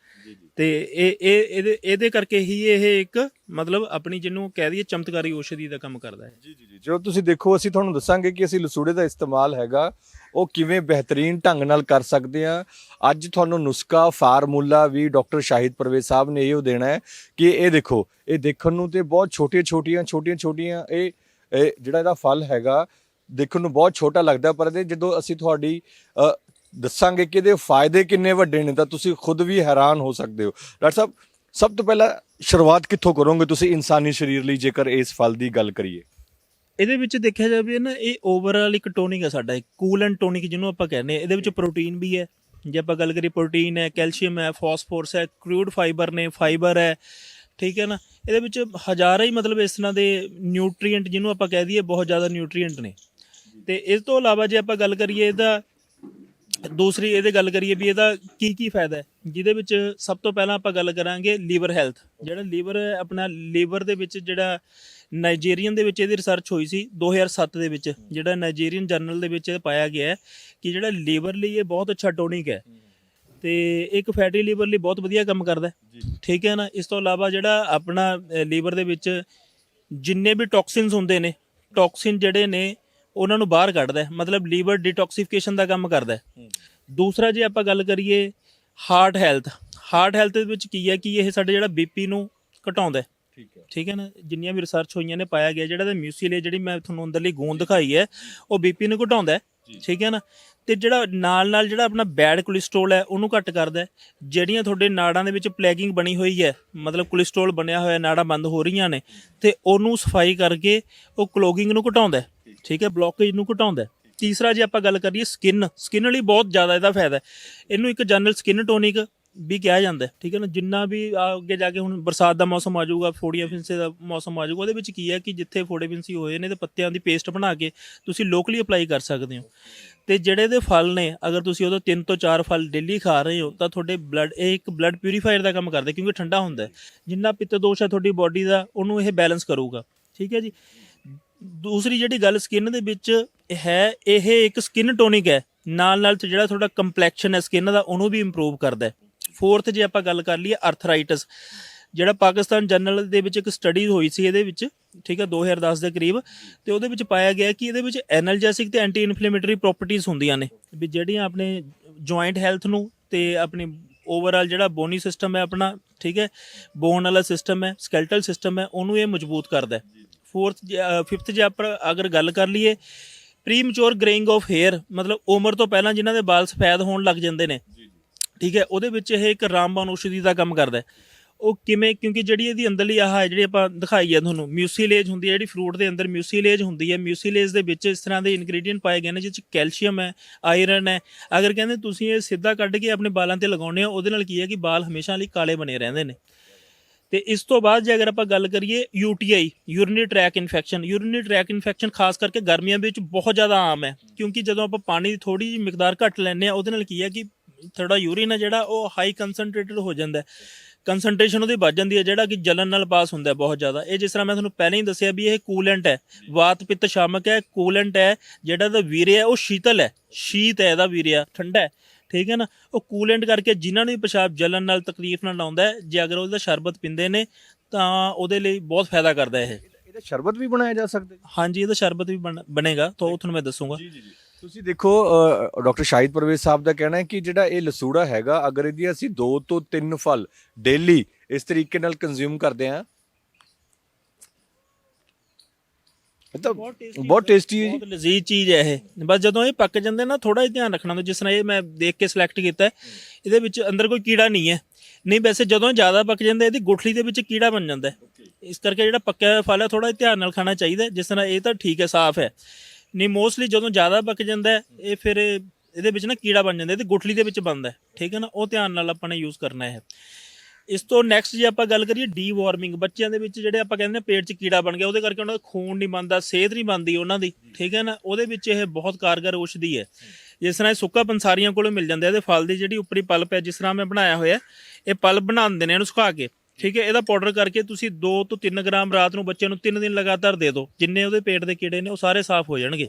ਤੇ ਇਹ ਇਹ ਇਹਦੇ ਇਹਦੇ ਕਰਕੇ ਹੀ ਇਹ ਇੱਕ ਮਤਲਬ ਆਪਣੀ ਜਿਹਨੂੰ ਕਹਿ ਦਈਏ ਚਮਤਕਾਰੀ ਔਸ਼ਧੀ ਦਾ ਕੰਮ ਕਰਦਾ ਹੈ। ਜੀ ਜੀ ਜੀ। ਜੋ ਤੁਸੀਂ ਦੇਖੋ ਅਸੀਂ ਤੁਹਾਨੂੰ ਦੱਸਾਂਗੇ ਕਿ ਅਸੀਂ ਲਸੂੜੇ ਦਾ ਇਸਤੇਮਾਲ ਹੈਗਾ ਉਹ ਕਿਵੇਂ ਬਿਹਤਰੀਨ ਢੰਗ ਨਾਲ ਕਰ ਸਕਦੇ ਆ ਅੱਜ ਤੁਹਾਨੂੰ ਨੁਸਖਾ ਫਾਰਮੂਲਾ ਵੀ ਡਾਕਟਰ ਸ਼ਾਹਿਦ ਪਰਵੇਜ਼ ਸਾਹਿਬ ਨੇ ਇਹੋ ਦੇਣਾ ਹੈ ਕਿ ਇਹ ਦੇਖੋ ਇਹ ਦੇਖਣ ਨੂੰ ਤੇ ਬਹੁਤ ਛੋਟੀਆਂ ਛੋਟੀਆਂ ਛੋਟੀਆਂ ਛੋਟੀਆਂ ਇਹ ਇਹ ਜਿਹੜਾ ਇਹਦਾ ਫਲ ਹੈਗਾ, ਦੇਖਣ ਨੂੰ ਬਹੁਤ ਛੋਟਾ ਲੱਗਦਾ, ਪਰ ਇਹਦੇ ਜਦੋਂ ਅਸੀਂ ਤੁਹਾਡੀ ਦੱਸਾਂਗੇ ਕਿ ਇਹਦੇ ਫਾਇਦੇ ਕਿੰਨੇ ਵੱਡੇ ਨੇ, ਤਾਂ ਤੁਸੀਂ ਖੁਦ ਵੀ ਹੈਰਾਨ ਹੋ ਸਕਦੇ ਹੋ। ਡਾਕਟਰ ਸਾਹਿਬ, ਸਭ ਤੋਂ ਪਹਿਲਾਂ ਸ਼ੁਰੂਆਤ ਕਿੱਥੋਂ ਕਰੋਗੇ ਤੁਸੀਂ ਇਨਸਾਨੀ ਸਰੀਰ ਲਈ, ਜੇਕਰ ਇਸ ਫਲ ਦੀ ਗੱਲ ਕਰੀਏ? ਇਹਦੇ ਵਿੱਚ ਦੇਖਿਆ ਜਾਵੇ ਨਾ, ਇਹ ਓਵਰਆਲ ਇੱਕ ਟੋਨਿਕ ਹੈ ਸਾਡਾ ਕੂਲ ਐਂਡ ਟੋਨਿਕ ਜਿਹਨੂੰ ਆਪਾਂ ਕਹਿੰਦੇ ਆ ਇਹਦੇ ਵਿੱਚ ਪ੍ਰੋਟੀਨ ਵੀ ਹੈ। ਜੇ ਆਪਾਂ ਗੱਲ ਕਰੀਏ ਪ੍ਰੋਟੀਨ ਹੈ ਕੈਲਸ਼ੀਅਮ ਹੈ ਫਾਸਫੋਰਸ ਹੈ ਕਰੂਡ ਫਾਈਬਰ ਨੇ ਫਾਈਬਰ ਹੈ, ਠੀਕ ਹੈ ਨਾ? ਇਹਦੇ ਵਿੱਚ ਹਜ਼ਾਰਾਂ ਹੀ ਮਤਲਬ ਇਸ ਤਰ੍ਹਾਂ ਦੇ ਨਿਊਟ੍ਰੀਐਂਟ ਜਿਹਨੂੰ ਆਪਾਂ ਕਹਿ ਦਈਏ, ਬਹੁਤ ਜ਼ਿਆਦਾ ਨਿਊਟ੍ਰੀਐਂਟ ਨੇ। ਤੇ ਇਸ ਤੋਂ ਇਲਾਵਾ ਜੇ ਆਪਾਂ ਗੱਲ ਕਰੀਏ ਇਹਦਾ, ਦੂਸਰੀ ਇਹਦੇ ਗੱਲ ਕਰੀਏ ਵੀ ਇਹਦਾ ਕੀ ਕੀ ਫਾਇਦਾ ਹੈ, ਜਿਹਦੇ ਵਿੱਚ ਸਭ ਤੋਂ ਪਹਿਲਾਂ ਆਪਾਂ ਗੱਲ ਕਰਾਂਗੇ ਲੀਵਰ ਹੈਲਥ। ਜਿਹੜਾ ਲੀਵਰ ਆਪਣਾ ਲੀਵਰ ਦੇ ਵਿੱਚ ਜਿਹੜਾ ਨਾਈਜੀਰੀਅਨ ਦੇ ਵਿੱਚ ਇਹਦੀ ਰਿਸਰਚ ਹੋਈ ਸੀ 2007 ਦੇ ਵਿੱਚ, ਜਿਹੜਾ ਨਾਈਜੀਰੀਅਨ ਜਰਨਲ ਦੇ ਵਿੱਚ ਇਹ ਪਾਇਆ ਗਿਆ ਹੈ ਕਿ ਜਿਹੜਾ ਲੀਵਰ ਲਈ ਇਹ ਬਹੁਤ ਅੱਛਾ ਟੋਨਿਕ ਹੈ। ਤੇ ਇੱਕ ਫੈਟੀ ਲੀਵਰ ਲਈ ਬਹੁਤ ਵਧੀਆ ਕੰਮ ਕਰਦਾ ਹੈ। ਠੀਕ ਹੈ ਨਾ? ਇਸ ਤੋਂ ਇਲਾਵਾ ਜਿਹੜਾ ਆਪਣਾ ਲੀਵਰ ਦੇ ਵਿੱਚ ਜਿੰਨੇ ਵੀ ਟੌਕਸਿਨਸ ਹੁੰਦੇ ਨੇ ਟੌਕਸਿਨ ਜਿਹੜੇ ਨੇ ਉਹਨਾਂ ਨੂੰ ਬਾਹਰ ਕੱਢਦਾ ਹੈ। ਮਤਲਬ ਲੀਵਰ ਡਿਟੌਕਸੀਫਿਕੇਸ਼ਨ ਦਾ ਕੰਮ ਕਰਦਾ ਹੈ। ਦੂਸਰਾ ਜੇ ਆਪਾਂ ਗੱਲ ਕਰੀਏ ਹਾਰਟ ਹੈਲਥ ਹਾਰਟ ਹੈਲਥ ਦੇ ਵਿੱਚ ਕੀ ਹੈ ਕਿ ਇਹ ਸਾਡੇ ਜਿਹੜਾ ਬੀਪੀ ਨੂੰ ਘਟਾਉਂਦਾ ਹੈ। ਠੀਕ ਹੈ। ਠੀਕ ਹੈ ਨਾ? ਜਿੰਨੀਆਂ ਵੀ ਰਿਸਰਚ ਹੋਈਆਂ ਨੇ ਪਾਇਆ ਗਿਆ ਜਿਹੜਾ ਦਾ ਮਿਊਸੀਲੇ ਜਿਹੜੀ ਮੈਂ ਤੁਹਾਨੂੰ ਅੰਦਰਲੀ ਗੂੰਦ ਦਿਖਾਈ ਹੈ ਉਹ ਬੀਪੀ ਨੂੰ ਘਟਾਉਂਦਾ ਹੈ। ਠੀਕ ਹੈ ਨਾ? ਤੇ ਜਿਹੜਾ ਨਾਲ ਨਾਲ ਜਿਹੜਾ ਆਪਣਾ ਬੈਡ ਕੋਲੇਸਟ੍ਰੋਲ ਹੈ, ਉਹਨੂੰ ਘੱਟ ਕਰਦਾ ਹੈ। ਜਿਹੜੀਆਂ ਤੁਹਾਡੇ ਨਾੜਾਂ ਦੇ ਵਿੱਚ ਪਲੈਗਿੰਗ ਬਣੀ ਹੋਈ ਹੈ, ਮਤਲਬ ਕੋਲੇਸਟ੍ਰੋਲ ਬਣਿਆ ਹੋਇਆ, ਨਾੜਾਂ ਬੰਦ ਹੋ ਰਹੀਆਂ ਨੇ, ਤੇ ਉਹਨੂੰ ਸਫ਼ਾਈ ਕਰਕੇ ਉਹ ਕਲੋਗਿੰਗ ਨੂੰ ਘਟਾਉਂਦਾ ਹੈ। ਠੀਕ ਹੈ ਬਲੌਕੇਜ ਨੂੰ ਘਟਾਉਂਦਾ ਹੈ। ਤੀਸਰਾ ਜੇ ਆਪਾਂ ਗੱਲ ਕਰੀਏ ਸਕਿਨ ਸਕਿਨ ਲਈ ਬਹੁਤ ਜ਼ਿਆਦਾ ਇਹਦਾ ਫਾਇਦਾ ਹੈ। ਇਹਨੂੰ ਇੱਕ ਜਨਰਲ ਸਕਿਨ ਟੋਨਿਕ ਵੀ ਕਿਹਾ ਜਾਂਦਾ ਠੀਕ ਹੈ ਨਾ? ਜਿੰਨਾ ਵੀ ਆ ਅੱਗੇ ਜਾ ਕੇ ਹੁਣ ਬਰਸਾਤ ਦਾ ਮੌਸਮ ਆ ਜਾਊਗਾ, ਫੋੜੀਆਂ ਫਿੰਸੇ ਦਾ ਮੌਸਮ ਆ ਜਾਊਗਾ, ਉਹਦੇ ਵਿੱਚ ਕੀ ਹੈ ਕਿ ਜਿੱਥੇ ਫੋੜੇ ਫਿੰਸੀ ਹੋਏ ਨੇ ਤੇ ਪੱਤਿਆਂ ਦੀ ਪੇਸਟ ਬਣਾ ਕੇ ਤੁਸੀਂ ਲੋਕਲੀ ਅਪਲਾਈ ਕਰ ਸਕਦੇ ਹੋ। ਤੇ ਜਿਹੜੇ ਦੇ ਫਲ ਨੇ, ਅਗਰ ਤੁਸੀਂ ਉਹਦਾ 3 ਤੋਂ 4 ਫਲ ਡੇਲੀ ਖਾ ਰਹੇ ਹੋ, ਤਾਂ ਤੁਹਾਡੇ ਬਲੱਡ ਇਹ ਇੱਕ ਬਲੱਡ ਪਿਊਰੀਫਾਇਰ ਦਾ ਕੰਮ ਕਰਦਾ, ਕਿਉਂਕਿ ਠੰਡਾ ਹੁੰਦਾ ਜਿੰਨਾ ਪਿੱਤ ਦੋਸ਼ ਹੈ ਤੁਹਾਡੀ ਬਾਡੀ ਦਾ, ਉਹਨੂੰ ਇਹ ਬੈਲੈਂਸ ਕਰੂਗਾ, ਠੀਕ ਹੈ ਜੀ? ਦੂਸਰੀ ਜਿਹੜੀ ਗੱਲ ਸਕਿਨ ਦੇ ਵਿੱਚ ਹੈ, ਇਹ ਇੱਕ ਸਕਿਨ ਟੋਨਿਕ ਹੈ। ਨਾਲ ਨਾਲ ਜਿਹੜਾ ਤੁਹਾਡਾ ਕੰਪਲੈਕਸ਼ਨ ਹੈ ਸਕਿਨ ਦਾ, ਉਹਨੂੰ ਵੀ ਇੰਪਰੂਵ ਕਰਦਾ ਹੈ। ਫੋਰਥ ਜੇ ਆਪਾਂ ਗੱਲ ਕਰ ਲਈਏ ਆਰਥਰਾਈਟਸ ਜਿਹੜਾ ਪਾਕਿਸਤਾਨ ਜਰਨਲ ਦੇ ਵਿੱਚ ਇੱਕ ਸਟੱਡੀ ਹੋਈ ਸੀ ਇਹਦੇ ਵਿੱਚ, ਠੀਕ ਹੈ 2010 ਦੇ ਕਰੀਬ, ਤੇ ਉਹਦੇ ਵਿੱਚ ਪਾਇਆ ਗਿਆ ਕਿ ਇਹਦੇ ਵਿੱਚ ਐਨਰਜੈਸਿਕ ਤੇ ਐਂਟੀ ਇਨਫਲੇਮੇਟਰੀ ਪ੍ਰੋਪਰਟੀਆਂ ਹੁੰਦੀਆਂ ਨੇ, ਵੀ ਜਿਹੜੀਆਂ ਆਪਣੇ ਜੁਆਇੰਟ ਹੈਲਥ ਨੂੰ ਤੇ ਆਪਣੀ ਓਵਰਆਲ ਜਿਹੜਾ ਬੋਨੀ ਸਿਸਟਮ ਹੈ ਆਪਣਾ, ਠੀਕ ਹੈ ਬੋਨ ਵਾਲਾ ਸਿਸਟਮ ਹੈ ਸਕੈਲਟਲ ਸਿਸਟਮ ਹੈ, ਉਹਨੂੰ ਇਹ ਮਜ਼ਬੂਤ ਕਰਦਾ ਹੈ। ਫੋਰਥ ਫਿਫਥ ਜੇ ਆਪਾਂ ਅਗਰ ਗੱਲ ਕਰ ਲਈਏ ਪ੍ਰੀਮਚੋਰ ਗ੍ਰੇਇੰਗ ਆਫ ਹੇਅਰ ਮਤਲਬ ਉਮਰ ਤੋਂ ਪਹਿਲਾਂ ਜਿਨ੍ਹਾਂ ਦੇ ਵਾਲ ਸਫੈਦ ਹੋਣ ਲੱਗ ਜਾਂਦੇ ਨੇ ਠੀਕ ਹੈ, ਉਹਦੇ ਵਿੱਚ ਇਹ ਇੱਕ ਰਾਮਬਾਣ ਔਸ਼ਧੀ ਦਾ ਕੰਮ ਕਰਦਾ ਹੈ। ਉਹ ਕਿਵੇਂ, ਕਿਉਂਕਿ ਜਿਹੜੀ ਇਹਦੀ ਅੰਦਰਲੀ ਆਹ ਹੈ, ਜਿਹੜੀ ਆਪਾਂ ਦਿਖਾਈ ਹੈ ਤੁਹਾਨੂੰ ਮਿਊਸੀਲੇਜ ਹੁੰਦੀ ਹੈ, ਜਿਹੜੀ ਫਰੂਟ ਦੇ ਅੰਦਰ ਮਿਊਸੀਲੇਜ ਹੁੰਦੀ ਹੈ ਮਿਊਸੀਲੇਜ ਦੇ ਵਿੱਚ ਇਸ ਤਰ੍ਹਾਂ ਦੇ ਇਨਗਰੀਡੀਅੰਟ ਪਾਏ ਗਏ ਨੇ ਜਿਸ ਚ ਕੈਲਸ਼ੀਅਮ ਹੈ ਆਇਰਨ ਹੈ। ਅਗਰ ਕਹਿੰਦੇ ਤੁਸੀਂ ਇਹ ਸਿੱਧਾ ਕੱਢ ਕੇ ਆਪਣੇ ਬਾਲਾਂ ਤੇ ਲਗਾਉਂਦੇ ਹੋ, ਉਹਦੇ ਨਾਲ ਕੀ ਹੈ ਕਿ ਬਾਲ ਹਮੇਸ਼ਾ ਲਈ ਕਾਲੇ ਬਣੇ ਰਹਿੰਦੇ ਨੇ। ਤੇ ਇਸ ਤੋਂ ਬਾਅਦ ਜੇ ਅਗਰ ਆਪਾਂ ਗੱਲ ਕਰੀਏ UTI urinary tract infection urinary tract infection ਖਾਸ ਕਰਕੇ ਗਰਮੀਆਂ ਵਿੱਚ ਬਹੁਤ ਜ਼ਿਆਦਾ ਆਮ ਹੈ, ਕਿਉਂਕਿ ਜਦੋਂ ਆਪਾਂ ਪਾਣੀ ਦੀ ਥੋੜੀ ਜਿਹੀ ਮਿਕਦਾਰ ਘੱਟ ਲੈਂਦੇ ਆ ਉਹਦੇ ਨਾਲ ਕੀ ਹੈ ਕਿ ਥੋੜਾ ਯੂਰਿਨ ਹੈ ਜਿਹੜਾ ਉਹ ਹਾਈ ਕਨਸੈਂਟਰੇਟਡ ਹੋ ਜਾਂਦਾ ਹੈ। ਕਨਸੈਂਟ੍ਰੇਸ਼ਨ ਉਹਦੀ ਵੱਧ ਜਾਂਦੀ ਹੈ ਜਿਹੜਾ ਕਿ ਜਲਨ ਨਾਲ ਪਾਸ ਹੁੰਦਾ ਹੈ ਬਹੁਤ ਜ਼ਿਆਦਾ। ਇਹ ਜਿਸ ਤਰ੍ਹਾਂ ਮੈਂ ਤੁਹਾਨੂੰ ਪਹਿਲਾਂ ਹੀ ਦੱਸਿਆ ਵੀ ਇਹ ਕੂਲੈਂਟ ਹੈ ਵਾਤ ਪਿੱਤ ਸ਼ਾਮਕ ਹੈ ਕੂਲੈਂਟ ਹੈ ਜਿਹੜਾ ਦਾ ਵੀਰਿਆ ਉਹ ਸ਼ੀਤਲ ਹੈ। ਸ਼ੀਤ ਹੈ ਇਹਦਾ ਵੀਰਿਆ ਠੰਡਾ ਹੈ ਠੀਕ ਹੈ ਨਾ? ਉਹ ਕੂਲੈਂਟ ਕਰਕੇ ਜਿਨ੍ਹਾਂ ਨੂੰ ਪਿਸ਼ਾਬ ਜਲਨ ਨਾਲ ਤਕਲੀਫ ਨਾਲ ਆਉਂਦਾ ਹੈ ਜੇ ਅਗਰ ਉਹਦਾ ਸ਼ਰਬਤ ਪੀਂਦੇ ਨੇ ਤਾਂ ਉਹਦੇ ਲਈ ਬਹੁਤ ਫਾਇਦਾ ਕਰਦਾ ਇਹ। ਇਹਦਾ ਸ਼ਰਬਤ ਵੀ ਬਣਾਇਆ ਜਾ ਸਕਦਾ ਹਾਂਜੀ ਇਹਦਾ ਸ਼ਰਬਤ ਵੀ ਬਣ- ਬਣੇਗਾ ਤਾਂ ਉਹ ਤੁਹਾਨੂੰ ਮੈਂ ਦੱਸੂਗਾ। ਜੀ ਜੀ ਜੀ। ਤੁਸੀਂ ਦੇਖੋ ਡਾਕਟਰ ਸ਼ਾਹਿਦ ਪਰਵੇਜ਼ ਸਾਹਿਬ ਦਾ ਕਹਿਣਾ ਹੈ ਕਿ ਜਿਹੜਾ ਇਹ ਲਸੂੜਾ ਹੈਗਾ ਅਗਰ ਇਹਦੀ ਅਸੀਂ 2 ਤੋਂ 3 ਫਲ ਡੇਲੀ ਇਸ ਤਰੀਕੇ ਨਾਲ ਕੰਜ਼ਿਊਮ ਕਰਦੇ ਆ ਇਹ ਤਾਂ ਬਹੁਤ ਟੇਸਟੀ ਹੈ ਜੀ। ਬਹੁਤ ਲਜ਼ੀਜ਼ ਚੀਜ਼ ਹੈ ਇਹ। ਬਸ ਜਦੋਂ ਇਹ ਪੱਕ ਜਾਂਦੇ ਨਾ ਥੋੜਾ ਜਿਹਾ ਧਿਆਨ ਰੱਖਣਾ ਜਿਸ ਤਰ੍ਹਾਂ ਇਹ ਮੈਂ ਦੇਖ ਕੇ ਸਿਲੈਕਟ ਕੀਤਾ ਇਹਦੇ ਵਿੱਚ ਅੰਦਰ ਕੋਈ ਕੀੜਾ ਨਹੀਂ ਹੈ। ਨਹੀਂ ਵੈਸੇ ਜਦੋਂ ਜ਼ਿਆਦਾ ਪੱਕ ਜਾਂਦਾ ਇਹਦੀ ਗੁਠਲੀ ਦੇ ਵਿੱਚ ਕੀੜਾ ਬਣ ਜਾਂਦਾ। ਇਸ ਕਰਕੇ ਜਿਹੜਾ ਪੱਕਿਆ ਹੋਇਆ ਫਲ ਹੈ ਥੋੜਾ ਧਿਆਨ ਨਾਲ ਖਾਣਾ ਚਾਹੀਦਾ ਜਿਸ ਤਰ੍ਹਾਂ ਇਹ ਤਾਂ ਠੀਕ ਹੈ ਸਾਫ਼ ਹੈ। ਨਹੀਂ ਮੋਸਟਲੀ ਜਦੋਂ ਜ਼ਿਆਦਾ ਪੱਕ ਜਾਂਦਾ ਹੈ, ਇਹ ਫਿਰ ਇਹਦੇ ਵਿੱਚ ਨਾ ਕੀੜਾ ਬਣ ਜਾਂਦਾ ਇਹਦੀ ਗੁਠਲੀ ਦੇ ਵਿੱਚ ਬਣਦਾ ਹੈ, ਠੀਕ ਹੈ ਨਾ? ਉਹ ਧਿਆਨ ਨਾਲ ਆਪਾਂ ਨੇ ਯੂਜ਼ ਕਰਨਾ ਹੈ। ਇਸ ਤੋਂ ਨੈਕਸਟ ਜੇ ਆਪਾਂ ਗੱਲ ਕਰੀਏ ਡੀ ਵਾਰਮਿੰਗ ਬੱਚਿਆਂ ਦੇ ਵਿੱਚ ਜਿਹੜੇ ਆਪਾਂ ਕਹਿੰਦੇ ਨੇ ਪੇਟ 'ਚ ਕੀੜਾ ਬਣ ਗਿਆ ਉਹਦੇ ਕਰਕੇ ਉਹਨਾਂ ਦਾ ਖੂਨ ਨਹੀਂ ਬਣਦਾ ਸਿਹਤ ਨਹੀਂ ਬਣਦੀ ਉਹਨਾਂ ਦੀ ਠੀਕ ਹੈ ਨਾ? ਉਹਦੇ ਵਿੱਚ ਇਹ ਬਹੁਤ ਕਾਰਗਰ ਔਸ਼ਧੀ ਹੈ। ਜਿਸ ਤਰ੍ਹਾਂ ਇਹ ਸੁੱਕਾ ਪੰਸਾਰੀਆਂ ਕੋਲੋਂ ਮਿਲ ਜਾਂਦਾ ਇਹਦੇ ਫਲ ਦੀ ਜਿਹੜੀ ਉੱਪਰੀ ਪਲਪ ਹੈ ਜਿਸ ਤਰ੍ਹਾਂ ਮੈਂ ਬਣਾਇਆ ਹੋਇਆ ਇਹ ਪਲਪ ਬਣਾਉਂਦੇ ਨੇ ਇਹਨੂੰ ਸੁਕਾ ਕੇ। ਠੀਕ ਹੈ ਇਹਦਾ ਪਾਊਡਰ ਕਰਕੇ ਤੁਸੀਂ 2 ਤੋਂ 3 ਗ੍ਰਾਮ ਰਾਤ ਨੂੰ ਬੱਚੇ ਨੂੰ 3 ਦਿਨ ਲਗਾਤਾਰ ਦੇ ਦਿਓ। ਜਿੰਨੇ ਉਹਦੇ ਪੇਟ ਦੇ ਕੀੜੇ ਨੇ ਉਹ ਸਾਰੇ ਸਾਫ਼ ਹੋ ਜਾਣਗੇ।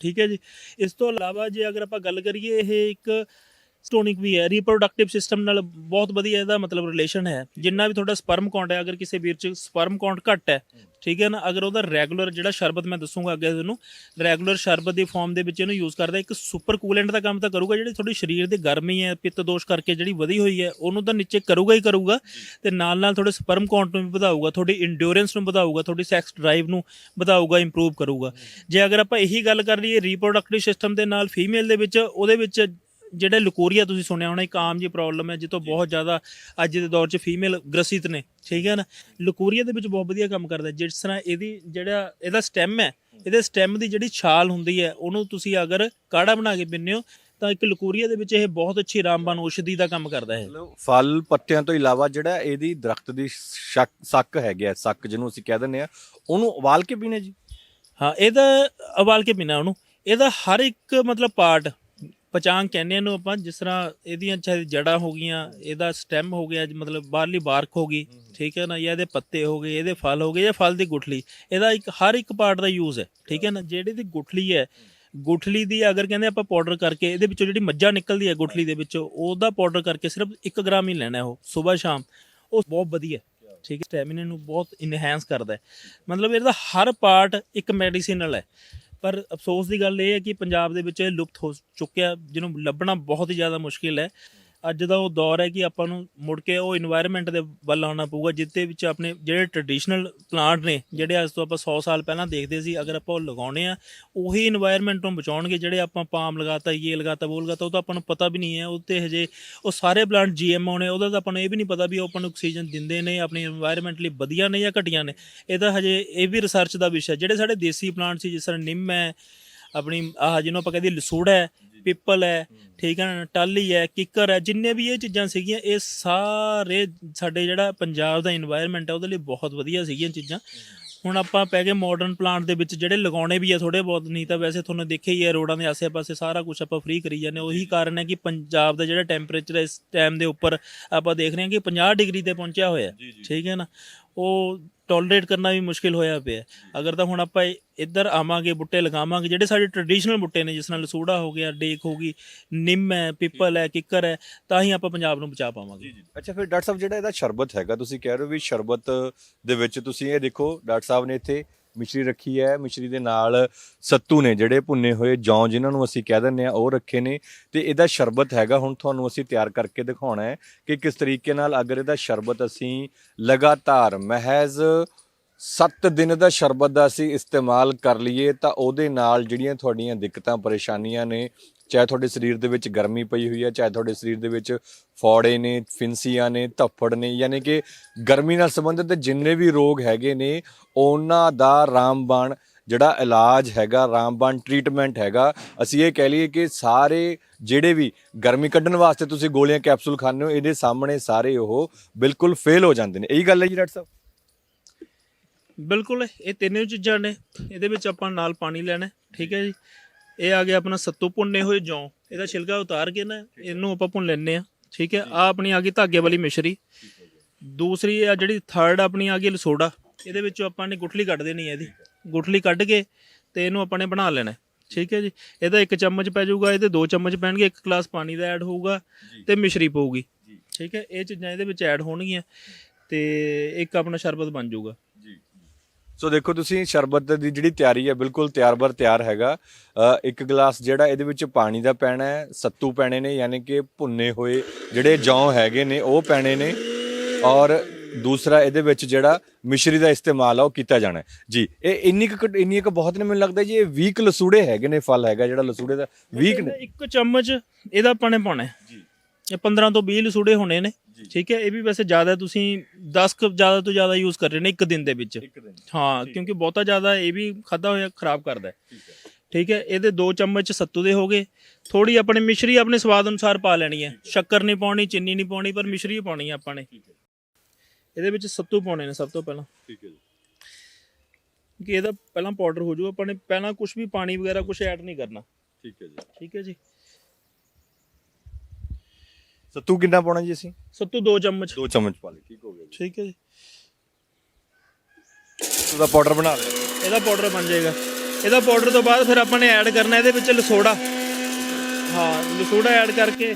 ਠੀਕ ਹੈ ਜੀ। ਇਸ ਤੋਂ ਇਲਾਵਾ ਜੇ ਅਗਰ ਆਪਾਂ ਗੱਲ ਕਰੀਏ ਇਹ ਇੱਕ ਸਟੋਨਿਕ ਵੀ ਹੈ ਰੀਪਰੋਡਕਟਿਵ ਸਿਸਟਮ ਨਾਲ ਬਹੁਤ ਵਧੀਆ ਇਹਦਾ ਮਤਲਬ ਰਿਲੇਸ਼ਨ ਹੈ। ਜਿੰਨਾ ਵੀ ਤੁਹਾਡਾ ਸਪਰਮ ਕਾਊਂਟ ਹੈ, ਅਗਰ ਕਿਸੇ ਵੀਰ ਚ ਸਪਰਮ ਕਾਊਂਟ ਘੱਟ ਹੈ, ਠੀਕ ਹੈ ਨਾ, ਅਗਰ ਉਹਦਾ ਰੈਗੂਲਰ ਜਿਹੜਾ ਸ਼ਰਬਤ ਮੈਂ ਦੱਸੂਗਾ ਅੱਗੇ ਤੁਹਾਨੂੰ ਰੈਗੂਲਰ ਸ਼ਰਬਤ ਦੀ ਫਾਰਮ ਦੇ ਵਿੱਚ ਇਹਨੂੰ ਯੂਜ਼ ਕਰਦਾ, ਇੱਕ ਸੁਪਰ ਕੂਲੈਂਟ ਦਾ ਕੰਮ ਤਾਂ ਕਰੂਗਾ, ਜਿਹੜੀ ਤੁਹਾਡੀ ਸਰੀਰ ਦੀ ਗਰਮੀ ਹੈ, ਪਿੱਤ ਦੋਸ਼ ਕਰਕੇ ਜਿਹੜੀ ਵਧੀ ਹੋਈ ਹੈ, ਉਹਨੂੰ ਤਾਂ ਨੀਚੇ ਕਰੂਗਾ ਹੀ ਕਰੂਗਾ ਤੇ ਨਾਲ ਨਾਲ ਤੁਹਾਡੇ ਸਪਰਮ ਕਾਊਂਟ ਨੂੰ ਵੀ ਵਧਾਊਗਾ, ਤੁਹਾਡੀ ਇੰਡਿਓਰੈਂਸ ਨੂੰ ਵਧਾਊਗਾ, ਤੁਹਾਡੀ ਸੈਕਸ ਡਰਾਈਵ ਨੂੰ ਵਧਾਊਗਾ ਇੰਪਰੂਵ ਕਰੂਗਾ। ਜੇ ਅਗਰ ਆਪਾਂ ਇਹੀ ਗੱਲ ਕਰ ਲਈਏ ਰੀਪਰੋਡਕਟਿਵ ਸਿਸਟਮ ਦੇ ਨਾਲ ਫੀਮੇਲ ਦੇ ਵਿੱਚ, ਉਹਦੇ ਵਿੱਚ ਜਿਹੜੇ ਲੁਕੋਰੀਆ ਤੁਸੀਂ ਸੁਣਿਆ ਹੋਣਾ ਇੱਕ ਆਮ ਜੀ ਪ੍ਰੋਬਲਮ ਹੈ ਜਿੱਤੋਂ ਬਹੁਤ ਜ਼ਿਆਦਾ ਅੱਜ ਦੇ ਦੌਰ 'ਚ ਫੀਮੇਲ ਗ੍ਰਸਿਤ ਨੇ ਠੀਕ ਹੈ ਨਾ? ਲੁਕੋਰੀਆ ਦੇ ਵਿੱਚ ਬਹੁਤ ਵਧੀਆ ਕੰਮ ਕਰਦਾ ਹੈ। ਜਿਸ ਤਰ੍ਹਾਂ ਇਹਦੀ ਜਿਹੜਾ ਇਹਦਾ ਸਟੈਮ ਹੈ ਇਹਦੇ ਸਟੈਮ ਦੀ ਜਿਹੜੀ ਛਾਲ ਹੁੰਦੀ ਹੈ ਉਹਨੂੰ ਤੁਸੀਂ ਅਗਰ ਕਾੜਾ ਬਣਾ ਕੇ ਪੀਂਦੇ ਹੋ ਤਾਂ ਇੱਕ ਲੁਕੋਰੀਆ ਦੇ ਵਿੱਚ ਇਹ ਬਹੁਤ ਅੱਛੀ ਰਾਮਬਾਨ ਔਸ਼ਧੀ ਦਾ ਕੰਮ ਕਰਦਾ ਹੈ ਫਲ ਪੱਤਿਆਂ ਤੋਂ ਇਲਾਵਾ ਜਿਹੜਾ ਇਹਦੀ ਦਰਖਤ ਦੀ ਸ਼ੱਕ ਸੱਕ ਹੈਗੀ ਹੈ ਸੱਕ ਜਿਹਨੂੰ ਅਸੀਂ ਕਹਿ ਦਿੰਦੇ ਆ ਉਹਨੂੰ ਉਬਾਲ ਕੇ ਪੀਣੇ ਜੀ? ਹਾਂ ਇਹਦਾ ਉਬਾਲ ਕੇ ਪੀਣਾ ਉਹਨੂੰ। ਇਹਦਾ ਹਰ ਇੱਕ ਮਤਲਬ ਪਾਰਟ ਪਚਾਂਗ ਕਹਿੰਦੇ ਇਹਨੂੰ ਆਪਾਂ ਜਿਸ ਤਰ੍ਹਾਂ ਇਹਦੀਆਂ ਚਾਹੇ ਜੜਾਂ ਹੋ ਗਈਆਂ ਇਹਦਾ ਸਟੈਮ ਹੋ ਗਿਆ ਮਤਲਬ ਬਾਹਰਲੀ ਬਾਰਕ ਹੋ ਗਈ ਠੀਕ ਹੈ ਨਾ ਜਾਂ ਇਹਦੇ ਪੱਤੇ ਹੋ ਗਏ ਇਹਦੇ ਫਲ ਹੋ ਗਏ ਜਾਂ ਫਲ ਦੀ ਗੁਠਲੀ। ਇਹਦਾ ਇੱਕ ਹਰ ਇੱਕ ਪਾਰਟ ਦਾ ਯੂਜ਼ ਹੈ ਠੀਕ ਹੈ ਨਾ ਜਿਹੜੀ ਦੀ ਗੁਠਲੀ ਹੈ ਗੁਠਲੀ ਦੀ ਅਗਰ ਕਹਿੰਦੇ ਆਪਾਂ ਪਾਊਡਰ ਕਰਕੇ ਇਹਦੇ ਵਿੱਚੋਂ ਜਿਹੜੀ ਮੱਝਾਂ ਨਿਕਲਦੀ ਹੈ ਗੁਠਲੀ ਦੇ ਵਿੱਚੋਂ ਉਹਦਾ ਪਾਊਡਰ ਕਰਕੇ ਸਿਰਫ 1 ਗ੍ਰਾਮ ਹੀ ਲੈਣਾ ਹੈ ਉਹ ਸਵੇਰ ਸ਼ਾਮ। ਉਹ ਬਹੁਤ ਵਧੀਆ। ਠੀਕ ਹੈ ਸਟੈਮਿਨਾ ਨੂੰ ਬਹੁਤ ਇਨਹੈਂਸ ਕਰਦਾ ਹੈ। ਮਤਲਬ ਇਹਦਾ ਹਰ ਪਾਰਟ ਇੱਕ ਮੈਡੀਸਿਨਲ ਹੈ। ਪਰ ਅਫਸੋਸ ਦੀ ਗੱਲ ਇਹ ਹੈ ਕਿ ਪੰਜਾਬ ਦੇ ਵਿੱਚ ਇਹ ਲੁਪਤ ਹੋ ਚੁੱਕਿਆ, ਜਿਹਨੂੰ ਲੱਭਣਾ ਬਹੁਤ ਹੀ ਜ਼ਿਆਦਾ ਮੁਸ਼ਕਿਲ ਹੈ। ਅੱਜ ਦਾ ਉਹ ਦੌਰ ਹੈ ਕਿ ਆਪਾਂ ਨੂੰ ਮੁੜ ਕੇ ਉਹ এনवायरमेंट ਦੇ ਵੱਲ ਆਉਣਾ ਪਊਗਾ ਜਿੱਤੇ ਵਿੱਚ ਆਪਣੇ ਜਿਹੜੇ ਟ੍ਰੈਡੀਸ਼ਨਲ ਪਲਾਂਟ ਨੇ, ਜਿਹੜੇ ਅੱਜ ਤੋਂ ਆਪਾਂ 100 ਸਾਲ ਪਹਿਲਾਂ ਦੇਖਦੇ ਸੀ, ਅਗਰ ਆਪਾਂ ਉਹ ਲਗਾਉਣੇ ਆ ਉਹੀ এনवायरमेंट ਨੂੰ ਬਚਾਉਣਗੇ ਜਿਹੜੇ ਆਪਾਂ ਪਾਮ ਲਗਾਤਾ ਇਹ ਲਗਾਤਾ ਉਹ ਲਗਾਤਾ, ਉਹ ਤਾਂ ਆਪਾਂ ਨੂੰ ਪਤਾ ਵੀ ਨਹੀਂ ਹੈ, ਉਹ ਉੱਤੇ ਹਜੇ ਉਹ ਸਾਰੇ ਪਲਾਂਟ ਜੀਐਮਓ ਨੇ, ਉਹਦਾ ਤਾਂ ਆਪਾਂ ਨੂੰ ਇਹ ਵੀ ਨਹੀਂ ਪਤਾ ਵੀ ਉਹ ਆਪਾਂ ਨੂੰ ਆਕਸੀਜਨ ਦਿੰਦੇ ਨੇ, ਆਪਣੀ এনवायरमेंट ਲਈ ਵਧੀਆ ਨੇ ਜਾਂ ਘਟੀਆਂ ਨੇ। ਇਹ ਤਾਂ ਹਜੇ ਇਹ ਵੀ ਰਿਸਰਚ ਦਾ ਵਿਸ਼ਾ ਜਿਹੜੇ ਸਾਡੇ ਦੇਸੀ ਪਲਾਂਟ ਸੀ, ਜਿਸ ਤਰ੍ਹਾਂ ਨਿੰਮ ਹੈ, ਆਪਣੀ ਆਹ ਜਿਹਨੂੰ ਆਪਾਂ ਕਹਿੰਦੇ ਲਸੂੜਾ ਹੈ ਪਿੱਪਲ ਹੈ ਠੀਕ ਹੈ ਨਾ ਟਾਲੀ ਹੈ ਕਿੱਕਰ ਹੈ ਜਿੰਨੇ ਵੀ ਇਹ ਚੀਜ਼ਾਂ ਸੀਗੀਆਂ ਇਹ ਸਾਰੇ ਸਾਡੇ ਜਿਹੜਾ ਪੰਜਾਬ ਦਾ এনवायरमेंट ਹੈ ਉਹਦੇ ਲਈ ਬਹੁਤ ਵਧੀਆ ਸੀਗੀਆਂ ਚੀਜ਼ਾਂ। ਹੁਣ ਆਪਾਂ ਪੈ ਗਏ ਮਾਡਰਨ ਪਲਾਂਟ ਦੇ ਵਿੱਚ ਜਿਹੜੇ ਲਗਾਉਣੇ ਵੀ ਆ ਥੋੜੇ ਬਹੁਤ ਨਹੀਂ ਤਾਂ ਵੈਸੇ ਤੁਹਾਨੂੰ ਦੇਖਿਆ ਹੀ ਹੈ ਰੋਡਾਂ ਦੇ ਆਸੇ-ਪਾਸੇ ਸਾਰਾ ਕੁਝ ਆਪਾਂ ਫ੍ਰੀ ਕਰੀ ਜਾਂਦੇ ਉਹੀ ਕਾਰਨ ਹੈ ਕਿ ਪੰਜਾਬ ਦਾ ਜਿਹੜਾ ਟੈਂਪਰੇਚਰ ਇਸ ਟਾਈਮ ਦੇ ਉੱਪਰ ਆਪਾਂ ਦੇਖ ਰਹੇ ਹਾਂ ਕਿ 50 ਡਿਗਰੀ ਤੇ ਪਹੁੰਚਿਆ ਹੋਇਆ ਠੀਕ ਹੈ ਨਾ। ਉਹ ਟੋਲਰੇਟ ਕਰਨਾ ਵੀ ਮੁਸ਼ਕਿਲ ਹੋਇਆ ਪਿਆ ਅਗਰ ਤਾਂ ਹੁਣ ਆਪਾਂ ਇੱਧਰ ਆਵਾਂਗੇ, ਬੁੱਟੇ ਲਗਾਵਾਂਗੇ, ਜਿਹੜੇ ਸਾਡੇ ਟ੍ਰੈਡੀਸ਼ਨਲ ਬੁੱਟੇ ਨੇ, ਜਿਸ ਨਾਲ ਲਸੂੜਾ ਹੋ ਗਿਆ, ਡੇਕ ਹੋ ਗਈ, ਨਿੰਮ ਹੈ, ਪਿੱਪਲ ਹੈ, ਕਿੱਕਰ ਹੈ, ਤਾਂ ਹੀ ਆਪਾਂ ਪੰਜਾਬ ਨੂੰ ਬਚਾ ਪਾਵਾਂਗੇ। ਅੱਛਾ, ਫਿਰ ਡਾਕਟਰ ਸਾਹਿਬ, ਜਿਹੜਾ ਇਹਦਾ ਸ਼ਰਬਤ ਹੈਗਾ, ਤੁਸੀਂ ਕਹਿ ਰਹੇ ਹੋ ਵੀ ਸ਼ਰਬਤ ਦੇ ਵਿੱਚ ਤੁਸੀਂ ਇਹ ਦੇਖੋ, ਡਾਕਟਰ ਸਾਹਿਬ ਨੇ ਇੱਥੇ ਮਿਸ਼ਰੀ ਰੱਖੀ ਹੈ। ਮਿਸ਼ਰੀ ਦੇ ਨਾਲ ਸੱਤੂ ਨੇ ਜਿਹੜੇ ਭੁੰਨੇ ਹੋਏ ਜੌਂ ਜਿਨ੍ਹਾਂ ਨੂੰ ਅਸੀਂ ਕਹਿ ਦਿੰਦੇ ਆ ਉਹ ਰੱਖੇ ਨੇ। ਤੇ ਇਹਦਾ ਸ਼ਰਬਤ ਹੈਗਾ। ਹੁਣ ਤੁਹਾਨੂੰ ਅਸੀਂ ਤਿਆਰ ਕਰਕੇ ਦਿਖਾਉਣਾ ਹੈ ਕਿ ਕਿਸ ਤਰੀਕੇ ਨਾਲ ਅਗਰ ਇਹਦਾ ਸ਼ਰਬਤ ਅਸੀਂ ਲਗਾਤਾਰ ਮਹਿਜ਼ 7 ਦਿਨ ਦਾ ਸ਼ਰਬਤ ਦਾ ਅਸੀਂ ਇਸਤੇਮਾਲ ਕਰ ਲਈਏ, ਤਾਂ ਉਹਦੇ ਨਾਲ ਜਿਹੜੀਆਂ ਤੁਹਾਡੀਆਂ ਦਿੱਕਤਾਂ, ਪਰੇਸ਼ਾਨੀਆਂ ਨੇ ਚਾਹੇ ਤੁਹਾਡੇ ਸਰੀਰ ਦੇ ਵਿੱਚ ਗਰਮੀ ਪਈ ਹੋਈ ਹੈ, ਚਾਹੇ ਤੁਹਾਡੇ ਸਰੀਰ ਦੇ ਵਿੱਚ ਫੋੜੇ ਨੇ, ਫਿੰਸੀਆਂ ਨੇ, ਧੱਫੜ ਨੇ, ਯਾਨੀ ਕਿ ਗਰਮੀ ਨਾਲ ਸੰਬੰਧਿਤ ਜਿੰਨੇ ਵੀ ਰੋਗ ਹੈਗੇ ਨੇ, ਉਹਨਾਂ ਦਾ ਰਾਮਬਾਣ ਜਿਹੜਾ ਇਲਾਜ ਹੈਗਾ ਰਾਮਬਾਨ ਟ੍ਰੀਟਮੈਂਟ ਹੈਗਾ, ਅਸੀਂ ਇਹ ਕਹਿ ਲਈਏ ਕਿ ਸਾਰੇ ਜਿਹੜੇ ਵੀ ਗਰਮੀ ਕੱਢਣ ਵਾਸਤੇ ਤੁਸੀਂ ਗੋਲੀਆਂ ਕੈਪਸੂਲ ਖਾਂਦੇ ਹੋ, ਇਹਦੇ ਸਾਹਮਣੇ ਸਾਰੇ ਉਹ ਬਿਲਕੁਲ ਫੇਲ ਹੋ ਜਾਂਦੇ ਨੇ। ਇਹੀ ਗੱਲ ਹੈ ਜੀ ਡਾਕਟਰ ਸਾਹਿਬ? ਬਿਲਕੁਲ, ਇਹ ਤਿੰਨੇ ਚੀਜ਼ਾਂ ਨੇ, ਇਹਦੇ ਵਿੱਚ ਆਪਾਂ ਨਾਲ ਪਾਣੀ ਲੈਣਾ, ਠੀਕ ਹੈ ਜੀ। ਇਹ ਆ ਗਿਆ ਆਪਣਾ ਸੱਤੂ ਭੁੰਨੇ ਹੋਏ ਜੌਂ। ਇਹਦਾ ਛਿਲਕਾ ਉਤਾਰ ਕੇ ਨਾ ਇਹਨੂੰ ਆਪਾਂ ਭੁੰਨ ਲੈਣੇ ਆ ਠੀਕ ਹੈ? ਆ ਆਪਣੀ ਆ ਗਈ ਧਾਗੇ ਵਾਲੀ ਮਿਸ਼ਰੀ। ਦੂਸਰੀ ਆ ਜਿਹੜੀ ਥਰਡ ਆਪਣੀ ਆ ਗਈ ਲਸੋੜਾ ਇਹਦੇ ਵਿੱਚੋਂ ਆਪਾਂ ਨੇ ਗੁਠਲੀ ਕੱਢ ਦੇਣੀ ਹੈ ਇਹਦੀ। ਗੁਠਲੀ ਕੱਢ ਕੇ ਤੇ ਇਹਨੂੰ ਆਪਾਂ ਨੇ ਬਣਾ ਲੈਣਾ ਠੀਕ ਹੈ ਜੀ? ਇਹਦਾ ਇੱਕ ਚਮਚ ਪੈ ਜਾਊਗਾ ਇਹਦੇ ਦੋ ਚਮਚ ਪੈਣਗੇ ਇੱਕ ਗਲਾਸ ਪਾਣੀ ਦਾ ਐਡ ਹੋਊਗਾ ਤੇ ਮਿਸ਼ਰੀ ਪਊਗੀ ਠੀਕ ਹੈ? ਇਹ ਚੀਜ਼ਾਂ ਇਹਦੇ ਵਿੱਚ ਐਡ ਹੋਣਗੀਆਂ ਤੇ ਇੱਕ ਆਪਣਾ ਸ਼ਰਬਤ ਬਣ ਜਾਊਗਾ। ਸੋ ਦੇਖੋ ਤੁਸੀਂ ਸ਼ਰਬਤ ਦੀ ਜਿਹੜੀ ਤਿਆਰੀ ਹੈ ਬਿਲਕੁਲ ਤਿਆਰ-ਬਰ ਤਿਆਰ ਹੈਗਾ। ਇੱਕ ਗਲਾਸ ਜਿਹੜਾ ਇਹਦੇ ਵਿੱਚ ਪਾਣੀ ਦਾ ਪੈਣਾ ਹੈ ਸੱਤੂ ਪੈਣੇ ਨੇ ਯਾਨੀ ਕਿ ਭੁੰਨੇ ਹੋਏ ਜਿਹੜੇ ਜੌਂ ਹੈਗੇ ਨੇ ਉਹ ਪੈਣੇ ਨੇ। ਔਰ ਦੂਸਰਾ ਇਹਦੇ ਵਿੱਚ ਜਿਹੜਾ ਮਿਸ਼ਰੀ ਦਾ ਇਸਤੇਮਾਲ ਆ ਉਹ ਕੀਤਾ ਜਾਣਾ। ਜੀ ਇਹ ਇੰਨੀ ਕੁ ਇੰਨੀ ਕੁ ਬਹੁਤ ਨੇ ਮੈਨੂੰ ਲੱਗਦਾ ਜੀ ਇਹ 20 ਕੁ ਲਸੂੜੇ ਹੈਗੇ ਨੇ ਫਲ ਹੈਗਾ ਜਿਹੜਾ ਲਸੂੜੇ ਦਾ 20 ਨੇ। ਇੱਕ ਚਮਚ ਇਹਦਾ ਪਾਣੇ ਪਾਉਣਾ ਹੈ। ਜੀ। ਇਹ 15 ਤੋਂ 20 ਲਸੂੜੇ ਹੋਣੇ ਨੇ। ਠੀਕ ਹੈ ਇਹ ਵੀ ਵੈਸੇ ਜ਼ਿਆਦਾ ਤੁਸੀਂ 10 ਕੁ ਜ਼ਿਆਦਾ ਤੋਂ ਜ਼ਿਆਦਾ ਯੂਜ਼ ਕਰ ਰਹੇ ਨੇ ਇੱਕ ਦਿਨ ਦੇ ਵਿੱਚ। ਇੱਕ ਦਿਨ ਹਾਂ ਕਿਉਂਕਿ ਬਹੁਤਾ ਜ਼ਿਆਦਾ ਇਹ ਵੀ ਖਾਦਾ ਹੋਇਆ ਖਰਾਬ ਕਰਦਾ ਠੀਕ ਹੈ। ਇਹਦੇ 2 ਚਮਚ ਸੱਤੂ ਦੇ ਹੋਗੇ ਥੋੜੀ ਆਪਣੇ ਮਿਸ਼ਰੀ ਆਪਣੇ ਸਵਾਦ ਅਨੁਸਾਰ ਪਾ ਲੈਣੀ ਹੈ। ਸ਼ੱਕਰ ਨਹੀਂ ਪਾਉਣੀ ਚੀਨੀ ਨਹੀਂ ਪਾਉਣੀ ਪਰ ਮਿਸ਼ਰੀ ਪਾਉਣੀ ਹੈ ਆਪਾਂ ਨੇ। ਇਹਦੇ ਵਿੱਚ ਸੱਤੂ ਪਾਉਣੇ ਨੇ ਸਭ ਤੋਂ ਪਹਿਲਾਂ। ਠੀਕ ਹੈ ਜੀ। ਕਿ ਇਹਦਾ ਪਹਿਲਾਂ ਪਾਊਡਰ ਹੋ ਜਾਊ ਆਪਾਂ ਨੇ ਪਹਿਲਾਂ ਕੁਝ ਵੀ ਪਾਣੀ ਵਗੈਰਾ ਕੁਝ ਐਡ ਨਹੀਂ ਕਰਨਾ। ਠੀਕ ਹੈ ਜੀ। ਠੀਕ ਹੈ ਜੀ। ਸੱਤੂ ਕਿੰਨਾ ਪਾਉਣਾ ਜੀ ਅਸੀਂ? ਸੱਤੂ 2 ਚਮਚ। ਦੋ ਚਮਚ ਪਾ ਲਈ ਠੀਕ ਹੋ ਗਿਆ ਜੀ। ਠੀਕ ਹੈ ਜੀ। ਉਹਦਾ ਪਾਊਡਰ ਬਣਾ ਲਿਆ। ਇਹਦਾ ਪਾਊਡਰ ਬਣ ਜਾਏਗਾ। ਇਹਦਾ ਪਾਊਡਰ ਤੋਂ ਬਾਅਦ ਫਿਰ ਆਪਾਂ ਨੇ ਐਡ ਕਰਨਾ ਇਹਦੇ ਵਿੱਚ ਲਸੋੜਾ। ਹਾਂ ਲਸੋੜਾ ਐਡ ਕਰਕੇ